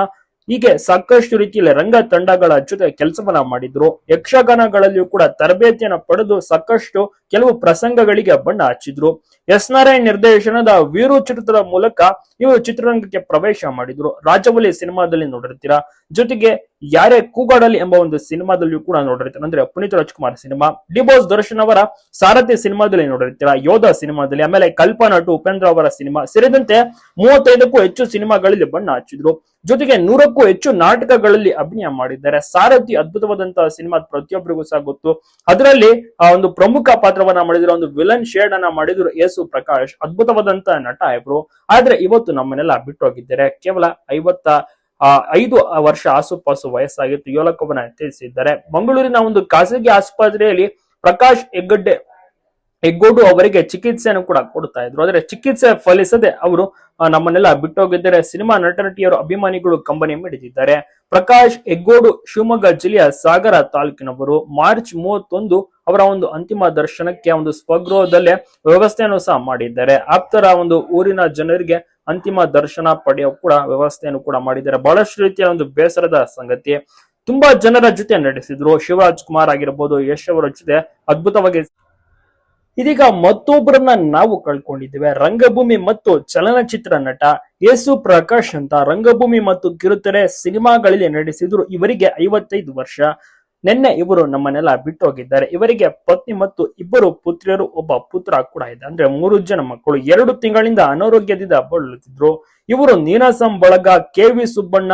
ಹೀಗೆ ಸಾಕಷ್ಟು ರೀತಿಯಲ್ಲಿ ರಂಗ ತಂಡಗಳ ಜೊತೆ ಕೆಲಸವನ್ನ ಮಾಡಿದ್ರು. ಯಕ್ಷಗಾನಗಳಲ್ಲಿಯೂ ಕೂಡ ತರಬೇತಿಯನ್ನ ಪಡೆದು ಸಾಕಷ್ಟು ಕೆಲವು ಪ್ರಸಂಗಗಳಿಗೆ ಬಣ್ಣ ಹಚ್ಚಿದ್ರು. ಎಸ್ ನಾರಾಯಣ್ ನಿರ್ದೇಶನದ ವೀರು ಚಿತ್ರದ ಮೂಲಕ ಇವರು ಚಿತ್ರರಂಗಕ್ಕೆ ಪ್ರವೇಶ ಮಾಡಿದ್ರು. ರಾಜವಲಿ ಸಿನಿಮಾದಲ್ಲಿ ನೋಡಿರ್ತೀರಾ? ಜೊತೆಗೆ ಯಾರೇ ಕೂಗಾಡಲಿ ಎಂಬ ಒಂದು ಸಿನಿಮಾದಲ್ಲಿಯೂ ಕೂಡ ನೋಡಿರ್ತೀರ? ಅಂದ್ರೆ Puneeth Rajkumar cinema. D boss Darshan ಅವರ ಸಾರಥಿ ಸಿನಿಮಾದಲ್ಲಿ ನೋಡಿರ್ತೀರಾ? ಯೋಧ ಸಿನಿಮಾದಲ್ಲಿ, ಆಮೇಲೆ ಕಲ್ಪನಾ ಟು ಉಪೇಂದ್ರ ಅವರ ಸಿನಿಮಾ. ಸೇರಿದಂತೆ ಮೂವತ್ತೈದಕ್ಕೂ ಹೆಚ್ಚು ಸಿನಿಮಾಗಳಲ್ಲಿ ಬಣ್ಣ ಹಚ್ಚಿದ್ರು. ಜೊತೆಗೆ ನೂರಕ್ಕೂ ಹೆಚ್ಚು ನಾಟಕಗಳಲ್ಲಿ ಅಭಿನಯ ಮಾಡಿದ್ದಾರೆ. ಸಾರಥಿ ಅದ್ಭುತವಾದಂತಹ ಸಿನಿಮಾ ಪ್ರತಿಯೊಬ್ಬರಿಗೂ ಸಹ ಗೊತ್ತು. ಅದರಲ್ಲಿ ಆ ಒಂದು ಪ್ರಮುಖ ಪಾತ್ರವನ್ನ ಮಾಡಿದ್ರು, ಒಂದು ವಿಲನ್ ಶೇಡ್ ಅನ್ನ ಮಾಡಿದ್ರು ಯೇಸು ಪ್ರಕಾಶ್ ಅದ್ಭುತವಾದಂತಹ ನಟ ಇಬ್ರು ಆದ್ರೆ ಇವತ್ತು ನಮ್ಮನ್ನೆಲ್ಲ ಬಿಟ್ಟು ಹೋಗಿದ್ದಾರೆ ಕೇವಲ ಐವತ್ತ ಐದು ವರ್ಷ ಆಸುಪಾಸು ವಯಸ್ಸಾಗಿತ್ತು. ಯೋಲಕವನ್ನ ತಿಳಿಸಿದ್ದಾರೆ. ಮಂಗಳೂರಿನ ಒಂದು ಖಾಸಗಿ ಆಸ್ಪತ್ರೆಯಲ್ಲಿ ಪ್ರಕಾಶ್ ಹೆಗ್ಗಡ್ಡೆ ಹೆಗ್ಗೋಡು ಅವರಿಗೆ ಚಿಕಿತ್ಸೆಯನ್ನು ಕೂಡ ಕೊಡ್ತಾ ಇದ್ರು. ಆದರೆ ಚಿಕಿತ್ಸೆ ಫಲಿಸದೆ ಅವರು ನಮ್ಮನ್ನೆಲ್ಲ ಬಿಟ್ಟೋಗಿದ್ದಾರೆ. ಸಿನಿಮಾ ನಟ ನಟಿಯರು ಅಭಿಮಾನಿಗಳು ಕಂಬನಿ ಮಿಡಿದಿದ್ದಾರೆ. ಪ್ರಕಾಶ್ ಹೆಗ್ಗೋಡು, ಶಿವಮೊಗ್ಗ ಜಿಲ್ಲೆಯ ಸಾಗರ ತಾಲೂಕಿನವರು ಮಾರ್ಚ್ ಮೂವತ್ತೊಂದು ಅವರ ಒಂದು ಅಂತಿಮ ದರ್ಶನಕ್ಕೆ ಒಂದು ಸ್ವಗೃಹದಲ್ಲೇ ವ್ಯವಸ್ಥೆಯನ್ನು ಸಹ ಮಾಡಿದ್ದಾರೆ. ಆಪ್ತರ ಒಂದು ಊರಿನ ಜನರಿಗೆ ಅಂತಿಮ ದರ್ಶನ ಪಡೆಯೋ ಕೂಡ ವ್ಯವಸ್ಥೆಯನ್ನು ಕೂಡ ಮಾಡಿದ್ದಾರೆ. ಬಹಳಷ್ಟು ರೀತಿಯ ಒಂದು ಬೇಸರದ ಸಂಗತಿ. ತುಂಬಾ ಜನರ ಜೊತೆ ನಡೆಸಿದ್ರು ಶಿವರಾಜ್ ಕುಮಾರ್ ಆಗಿರ್ಬೋದು, ಯಶ್ ಅವರ ಜೊತೆ ಅದ್ಭುತವಾಗಿ ಇದೀಗ ಮತ್ತೊಬ್ಬರನ್ನ ನಾವು ಕಳ್ಕೊಂಡಿದ್ದೇವೆ. ರಂಗಭೂಮಿ ಮತ್ತು ಚಲನಚಿತ್ರ ನಟ ಯೇಸು ಪ್ರಕಾಶ್ ಅಂತ. ರಂಗಭೂಮಿ ಮತ್ತು ಕಿರುತೆರೆ ಸಿನಿಮಾಗಳಲ್ಲಿ ನಡೆಸಿದ್ರು ಇವರಿಗೆ ಐವತ್ತೈದು ವರ್ಷ. ನಿನ್ನೆ ಇವರು ನಮ್ಮನ್ನೆಲ್ಲ ಬಿಟ್ಟು ಹೋಗಿದ್ದಾರೆ ಇವರಿಗೆ ಪತ್ನಿ ಮತ್ತು ಇಬ್ಬರು ಪುತ್ರಿಯರು, ಒಬ್ಬ ಪುತ್ರ ಕೂಡ ಇದೆ. ಅಂದ್ರೆ ಮೂರು ಜನ ಮಕ್ಕಳು. ಎರಡು ತಿಂಗಳಿಂದ ಅನಾರೋಗ್ಯದಿಂದ ಬಳಲುತ್ತಿದ್ರು. ಇವರು ನೀನಾಸಂ ಬಳಗ ಕೆ ವಿ ಸುಬ್ಬಣ್ಣ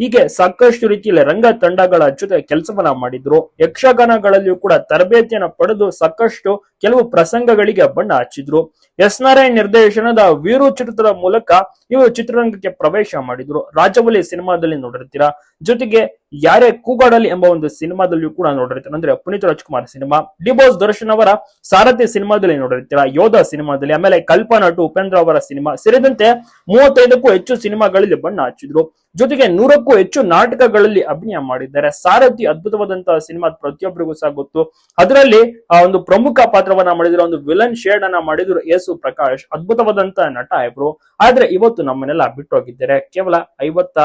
ಹೀಗೆ ಸಾಕಷ್ಟು ರೀತಿಯಲ್ಲಿ ರಂಗ ತಂಡಗಳ ಜೊತೆ ಕೆಲಸವನ್ನ ಮಾಡಿದ್ರು. ಯಕ್ಷಗಾನಗಳಲ್ಲಿಯೂ ಕೂಡ ತರಬೇತಿಯನ್ನ ಪಡೆದು ಸಾಕಷ್ಟು ಕೆಲವು ಪ್ರಸಂಗಗಳಿಗೆ ಬಣ್ಣ ಹಚ್ಚಿದ್ರು. ಎಸ್ ನಾರಾಯಣ್ ನಿರ್ದೇಶನದ ವೀರು ಚಿತ್ರದ ಮೂಲಕ ಇವರು ಚಿತ್ರರಂಗಕ್ಕೆ ಪ್ರವೇಶ ಮಾಡಿದ್ರು. ರಾಜವಲಿ ಸಿನಿಮಾದಲ್ಲಿ ನೋಡಿರ್ತೀರಾ? ಜೊತೆಗೆ ಯಾರೇ ಕೂಗಾಡಲಿ ಎಂಬ ಒಂದು ಸಿನಿಮಾದಲ್ಲಿಯೂ ಕೂಡ ನೋಡಿರ್ತೀರ? ಅಂದ್ರೆ Puneeth Rajkumar cinema. D boss Darshan ಅವರ ಸಾರಥಿ ಸಿನಿಮಾದಲ್ಲಿ ನೋಡಿರ್ತೀರಾ? ಯೋಧ ಸಿನಿಮಾದಲ್ಲಿ, ಆಮೇಲೆ ಕಲ್ಪನಾ ಟು ಉಪೇಂದ್ರ ಅವರ ಸಿನಿಮಾ. ಸೇರಿದಂತೆ ಮೂವತ್ತೈದಕ್ಕೂ ಹೆಚ್ಚು ಸಿನಿಮಾಗಳಲ್ಲಿ ಬಣ್ಣ ಹಚ್ಚಿದ್ರು. ಜೊತೆಗೆ ನೂರಕ್ಕೂ ಹೆಚ್ಚು ನಾಟಕಗಳಲ್ಲಿ ಅಭಿನಯ ಮಾಡಿದ್ದಾರೆ. ಸಾರಥಿ ಅದ್ಭುತವಾದಂತಹ ಸಿನಿಮಾ ಪ್ರತಿಯೊಬ್ಬರಿಗೂ ಸಹ ಗೊತ್ತು. ಅದರಲ್ಲಿ ಆ ಒಂದು ಪ್ರಮುಖ ಪಾತ್ರವನ್ನ ಮಾಡಿದ್ರು ಒಂದು ವಿಲನ್ ಶೇಡ್ ಅನ್ನ ಮಾಡಿದ್ರು ಯೇಸು ಪ್ರಕಾಶ್. ಅದ್ಭುತವಾದಂತಹ ನಟ ಇಬ್ರು. ಆದ್ರೆ ಇವತ್ತು ನಮ್ಮನ್ನೆಲ್ಲ ಬಿಟ್ಟೋಗಿದ್ದಾರೆ. ಕೇವಲ ಐವತ್ತ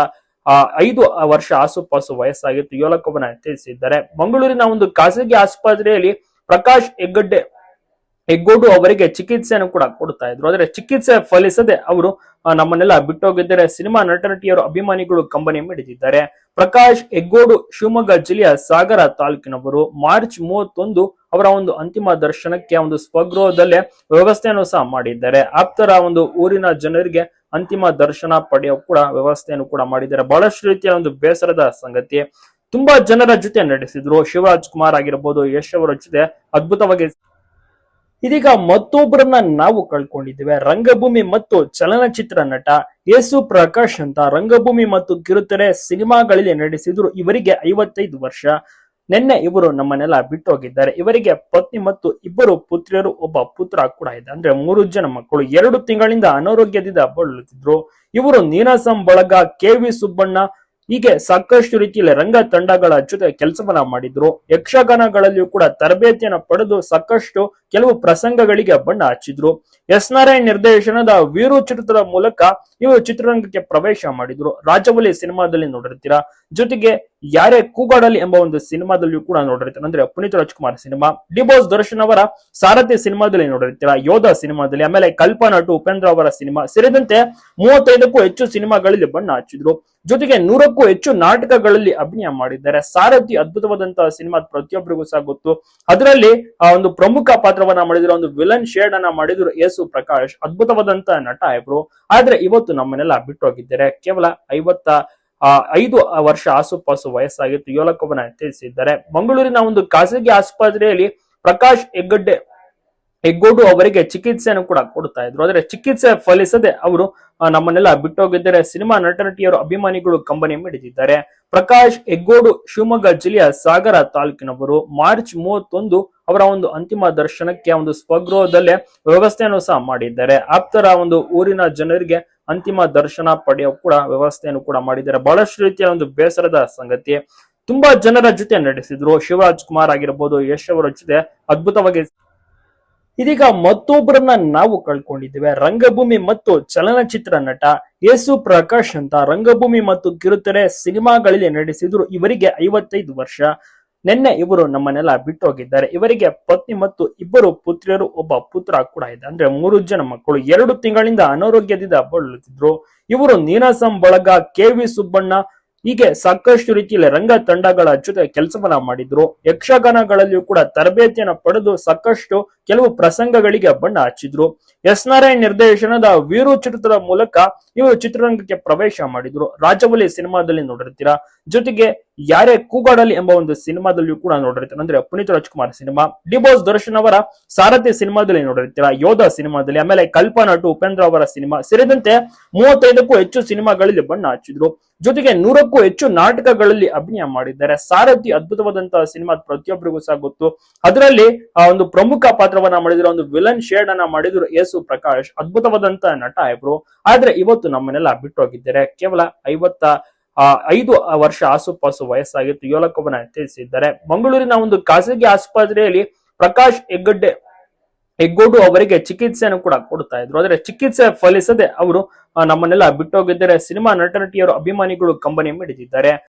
ಆ, ಐದು ವರ್ಷ ಆಸುಪಾಸು ವಯಸ್ಸಾಗಿತ್ತು. ಯೋಲಕ್ಕೊಬ್ಬನ ತಿಳಿಸಿದ್ದಾರೆ ಮಂಗಳೂರಿನ ಒಂದು ಖಾಸಗಿ ಆಸ್ಪತ್ರೆಯಲ್ಲಿ ಪ್ರಕಾಶ್ ಹೆಗ್ಗಡ್ಡೆ ಹೆಗ್ಗೋಡು ಅವರಿಗೆ ಚಿಕಿತ್ಸೆಯನ್ನು ಕೂಡ ಕೊಡ್ತಾ ಇದ್ರು. ಆದರೆ ಚಿಕಿತ್ಸೆ ಫಲಿಸದೆ ಅವರು ನಮ್ಮನ್ನೆಲ್ಲ ಬಿಟ್ಟೋಗಿದ್ದರೆ. ಸಿನಿಮಾ ನಟ ನಟಿಯರು ಅಭಿಮಾನಿಗಳು ಕಂಬನಿ ಮಿಡಿದಿದ್ದಾರೆ. ಪ್ರಕಾಶ್ ಹೆಗ್ಗೋಡು ಶಿವಮೊಗ್ಗ ಜಿಲ್ಲೆಯ ಸಾಗರ ತಾಲೂಕಿನವರು. ಮಾರ್ಚ್ ಮೂವತ್ತೊಂದು ಅವರ ಒಂದು ಅಂತಿಮ ದರ್ಶನಕ್ಕೆ ಒಂದು ಸ್ವಗೃಹದಲ್ಲೇ ವ್ಯವಸ್ಥೆಯನ್ನು ಸಹ ಮಾಡಿದ್ದಾರೆ. ಆಪ್ತರ ಒಂದು ಊರಿನ ಜನರಿಗೆ ಅಂತಿಮ ದರ್ಶನ ಪಡೆಯೋ ಕೂಡ ವ್ಯವಸ್ಥೆಯನ್ನು ಕೂಡ ಮಾಡಿದ್ದಾರೆ. ಬಹಳಷ್ಟು ರೀತಿಯ ಒಂದು ಬೇಸರದ ಸಂಗತಿ. ತುಂಬಾ ಜನರ ಜೊತೆ ನಡೆಸಿದ್ರು ಶಿವರಾಜ್ ಕುಮಾರ್ ಆಗಿರ್ಬೋದು, ಯಶ್ ಅವರ ಜೊತೆ ಅದ್ಭುತವಾಗಿ ಇದೀಗ ಮತ್ತೊಬ್ಬರನ್ನ ನಾವು ಕಳ್ಕೊಂಡಿದ್ದೇವೆ. ರಂಗಭೂಮಿ ಮತ್ತು ಚಲನಚಿತ್ರ ನಟ ಯೇಸು ಪ್ರಕಾಶ್ ಅಂತ ರಂಗಭೂಮಿ ಮತ್ತು ಕಿರುತೆರೆ ಸಿನಿಮಾಗಳಲ್ಲಿ ನಟಿಸಿದ್ರು. ಇವರಿಗೆ ಐವತ್ತೈದು ವರ್ಷ. ನಿನ್ನೆ ಇವರು ನಮ್ಮನ್ನೆಲ್ಲ ಬಿಟ್ಟು ಹೋಗಿದ್ದಾರೆ ಇವರಿಗೆ ಪತ್ನಿ ಮತ್ತು ಇಬ್ಬರು ಪುತ್ರಿಯರು, ಒಬ್ಬ ಪುತ್ರ ಕೂಡ ಇದೆ. ಅಂದ್ರೆ ಮೂರು ಜನ ಮಕ್ಕಳು. ಎರಡು ತಿಂಗಳಿಂದ ಅನಾರೋಗ್ಯದಿಂದ ಬಳಲುತ್ತಿದ್ರು. ಇವರು ನೀನಾಸಂ ಬಳಗ ಕೆ ವಿ ಸುಬ್ಬಣ್ಣ ಹೀಗೆ ಸಾಕಷ್ಟು ರೀತಿಯಲ್ಲಿ ರಂಗ ತಂಡಗಳ ಜೊತೆ ಕೆಲಸವನ್ನ ಮಾಡಿದ್ರು. ಯಕ್ಷಗಾನಗಳಲ್ಲಿಯೂ ಕೂಡ ತರಬೇತಿಯನ್ನ ಪಡೆದು ಸಾಕಷ್ಟು ಕೆಲವು ಪ್ರಸಂಗಗಳಿಗೆ ಬಣ್ಣ ಹಚ್ಚಿದ್ರು. ಎಸ್ ನಾರಾಯಣ್ ನಿರ್ದೇಶನದ ವೀರು ಚಿತ್ರದ ಮೂಲಕ ಇವರು ಚಿತ್ರರಂಗಕ್ಕೆ ಪ್ರವೇಶ ಮಾಡಿದ್ರು. ರಾಜವಲಿ ಸಿನಿಮಾದಲ್ಲಿ ನೋಡಿರ್ತೀರಾ? ಜೊತೆಗೆ ಯಾರೇ ಕೂಗಾಡಲಿ ಎಂಬ ಒಂದು ಸಿನಿಮಾದಲ್ಲಿಯೂ ಕೂಡ ನೋಡಿರ್ತೀರ? ಅಂದ್ರೆ Puneeth Rajkumar cinema. D boss Darshan ಅವರ ಸಾರಥಿ ಸಿನಿಮಾದಲ್ಲಿ ನೋಡಿರ್ತೀರಾ? ಯೋಧ ಸಿನಿಮಾದಲ್ಲಿ, ಆಮೇಲೆ ಕಲ್ಪನಾ ಟು ಉಪೇಂದ್ರ ಅವರ ಸಿನಿಮಾ. ಸೇರಿದಂತೆ ಮೂವತ್ತೈದಕ್ಕೂ ಹೆಚ್ಚು ಸಿನಿಮಾಗಳಲ್ಲಿ ಬಣ್ಣ ಹಚ್ಚಿದ್ರು. ಜೊತೆಗೆ ನೂರಕ್ಕೂ ಹೆಚ್ಚು ನಾಟಕಗಳಲ್ಲಿ ಅಭಿನಯ ಮಾಡಿದ್ದಾರೆ. ಸಾರಥಿ ಅದ್ಭುತವಾದಂತಹ ಸಿನಿಮಾ ಪ್ರತಿಯೊಬ್ಬರಿಗೂ ಸಹ ಗೊತ್ತು. ಅದರಲ್ಲಿ ಆ ಒಂದು ಪ್ರಮುಖ ಪಾತ್ರವನ್ನ ಮಾಡಿದ್ರು ಒಂದು ವಿಲನ್ ಶೇಡ್ ಅನ್ನ ಮಾಡಿದ್ರು ಯೇಸು ಪ್ರಕಾಶ್. ಅದ್ಭುತವಾದಂತಹ ನಟ ಇಬ್ರು ಆದ್ರೆ ಇವತ್ತು ನಮ್ಮನ್ನೆಲ್ಲ ಬಿಟ್ಟು ಹೋಗಿದ್ದಾರೆ. ಕೇವಲ ಐವತ್ತ ಆ, ಐದು ವರ್ಷ ಆಸುಪಾಸು ವಯಸ್ಸಾಗಿತ್ತು. ಯೋಲಕವನ್ನ ತಿಳಿಸಿದ್ದಾರೆ. ಮಂಗಳೂರಿನ ಒಂದು ಖಾಸಗಿ ಆಸ್ಪತ್ರೆಯಲ್ಲಿ ಪ್ರಕಾಶ್ ಹೆಗ್ಗಡ್ಡೆ ಹೆಗ್ಗೋಡು ಅವರಿಗೆ ಚಿಕಿತ್ಸೆಯನ್ನು ಕೂಡ ಕೊಡ್ತಾ ಇದ್ರು. ಆದ್ರೆ ಚಿಕಿತ್ಸೆ ಫಲಿಸದೆ ಅವರು ನಮ್ಮನ್ನೆಲ್ಲ ಬಿಟ್ಟೋಗಿದ್ದರೆ. ಸಿನಿಮಾ ನಟ ನಟಿಯರು ಅಭಿಮಾನಿಗಳು ಕಂಬನಿ ಮಿಡಿದಿದ್ದಾರೆ. ಪ್ರಕಾಶ್ ಹೆಗ್ಗೋಡು, ಶಿವಮೊಗ್ಗ ಜಿಲ್ಲೆಯ ಸಾಗರ ತಾಲೂಕಿನವರು ಮಾರ್ಚ್ ಮೂವತ್ತೊಂದು ಅವರ ಒಂದು ಅಂತಿಮ ದರ್ಶನಕ್ಕೆ ಒಂದು ಸ್ವಗೃಹದಲ್ಲೇ ವ್ಯವಸ್ಥೆಯನ್ನು ಸಹ ಮಾಡಿದ್ದಾರೆ. ಆಪ್ತರ ಒಂದು ಊರಿನ ಜನರಿಗೆ ಅಂತಿಮ ದರ್ಶನ ಪಡೆಯೋ ಕೂಡ ವ್ಯವಸ್ಥೆಯನ್ನು ಕೂಡ ಮಾಡಿದ್ದಾರೆ. ಬಹಳಷ್ಟು ರೀತಿಯ ಒಂದು ಬೇಸರದ ಸಂಗತಿ. ತುಂಬಾ ಜನರ ಜೊತೆ ನಡೆಸಿದ್ರು ಶಿವರಾಜ್ ಕುಮಾರ್ ಆಗಿರ್ಬೋದು, ಯಶ್ ಅವರ ಜೊತೆ ಅದ್ಭುತವಾಗಿ ಇದೀಗ ಮತ್ತೊಬ್ಬರನ್ನ ನಾವು ಕಳ್ಕೊಂಡಿದ್ದೇವೆ. ರಂಗಭೂಮಿ ಮತ್ತು ಚಲನಚಿತ್ರ ನಟ ಯೇಸು ಪ್ರಕಾಶ್ ಅಂತ. ರಂಗಭೂಮಿ ಮತ್ತು ಕಿರುತೆರೆ ಸಿನಿಮಾಗಳಲ್ಲಿ ನಟಿಸಿದ್ರು. ಇವರಿಗೆ ಐವತ್ತೈದು ವರ್ಷ. ನಿನ್ನೆ ಇವರು ನಮ್ಮನ್ನೆಲ್ಲ ಬಿಟ್ಟು ಹೋಗಿದ್ದಾರೆ ಇವರಿಗೆ ಪತ್ನಿ ಮತ್ತು ಇಬ್ಬರು ಪುತ್ರಿಯರು, ಒಬ್ಬ ಪುತ್ರ ಕೂಡ ಇದೆ. ಅಂದ್ರೆ ಮೂರು ಜನ ಮಕ್ಕಳು. ಎರಡು ತಿಂಗಳಿಂದ ಅನಾರೋಗ್ಯದಿಂದ ಬಳಲುತ್ತಿದ್ರು. ಇವರು ನೀನಾಸಂ ಬಳಗ, ಕೆ ವಿ ಸುಬ್ಬಣ್ಣ, ಹೀಗೆ ಸಾಕಷ್ಟು ರೀತಿಯಲ್ಲಿ ರಂಗ ತಂಡಗಳ ಜೊತೆ ಕೆಲಸವನ್ನ ಮಾಡಿದ್ರು. ಯಕ್ಷಗಾನಗಳಲ್ಲಿಯೂ ಕೂಡ ತರಬೇತಿಯನ್ನ ಪಡೆದು ಸಾಕಷ್ಟು ಕೆಲವು ಪ್ರಸಂಗಗಳಿಗೆ ಬಣ್ಣ ಹಚ್ಚಿದ್ರು. ಎಸ್ ನಾರಾಯಣ್ ನಿರ್ದೇಶನದ ವೀರು ಚಿತ್ರದ ಮೂಲಕ ಇವರು ಚಿತ್ರರಂಗಕ್ಕೆ ಪ್ರವೇಶ ಮಾಡಿದ್ರು. ರಾಜವಲಿ ಸಿನಿಮಾದಲ್ಲಿ ನೋಡಿರ್ತೀರಾ? ಜೊತೆಗೆ ಯಾರೇ ಕೂಗಾಡಲಿ ಎಂಬ ಒಂದು ಸಿನಿಮಾದಲ್ಲಿಯೂ ಕೂಡ ನೋಡಿರ್ತೀರ? ಅಂದ್ರೆ Puneeth Rajkumar cinema. D boss Darshan ಅವರ ಸಾರಥಿ ಸಿನಿಮಾದಲ್ಲಿ ನೋಡಿರ್ತೀರಾ? ಯೋಧ ಸಿನಿಮಾದಲ್ಲಿ. ಆಮೇಲೆ ಕಲ್ಪನಾ ಟು ಉಪೇಂದ್ರ ಅವರ ಸಿನಿಮಾ. ಸೇರಿದಂತೆ ಮೂವತ್ತೈದಕ್ಕೂ ಹೆಚ್ಚು ಸಿನಿಮಾಗಳಲ್ಲಿ ಬಣ್ಣ ಹಚ್ಚಿದ್ರು. ಜೊತೆಗೆ ನೂರಕ್ಕೂ ಹೆಚ್ಚು ನಾಟಕಗಳಲ್ಲಿ ಅಭಿನಯ ಮಾಡಿದ್ದಾರೆ. ಸಾರಥಿ ಅದ್ಭುತವಾದಂತಹ ಸಿನಿಮಾ ಪ್ರತಿಯೊಬ್ಬರಿಗೂ ಸಹ ಗೊತ್ತು. ಅದರಲ್ಲಿ ಆ ಒಂದು ಪ್ರಮುಖ ಪಾತ್ರವನ್ನ ಮಾಡಿದ್ರು, ಒಂದು ವಿಲನ್ ಶೇಡ್ ಅನ್ನ ಮಾಡಿದ್ರು ಯೇಸು ಪ್ರಕಾಶ್, ಅದ್ಭುತವಾದಂತ ನಟ ಇಬ್ರು. ಆದ್ರೆ ಇವತ್ತು ನಮ್ಮನ್ನೆಲ್ಲ ಬಿಟ್ಟು ಹೋಗಿದ್ದಾರೆ ಕೇವಲ ಐವತ್ತ ಐದು ವರ್ಷ ಆಸುಪಾಸು ವಯಸ್ಸಾಗಿತ್ತು. ಯೋಲಕವನ್ನ ತಿಳಿಸಿದ್ದಾರೆ ಮಂಗಳೂರಿನ ಒಂದು ಖಾಸಗಿ ಆಸ್ಪತ್ರೆಯಲ್ಲಿ ಪ್ರಕಾಶ್ ಹೆಗ್ಗಡ್ಡೆ, ಹೆಗ್ಗೋಡು ಅವರಿಗೆ ಚಿಕಿತ್ಸೆಯನ್ನು ಕೂಡ ಕೊಡ್ತಾ ಇದ್ರು. ಆದ್ರೆ ಚಿಕಿತ್ಸೆ ಫಲಿಸದೆ ಅವರು ನಮ್ಮನ್ನೆಲ್ಲ ಬಿಟ್ಟೋಗಿದ್ದಾರೆ. ಸಿನಿಮಾ ನಟ ನಟಿಯರು ಅಭಿಮಾನಿಗಳು ಕಂಬನಿ ಮಿಡಿದಿದ್ದಾರೆ.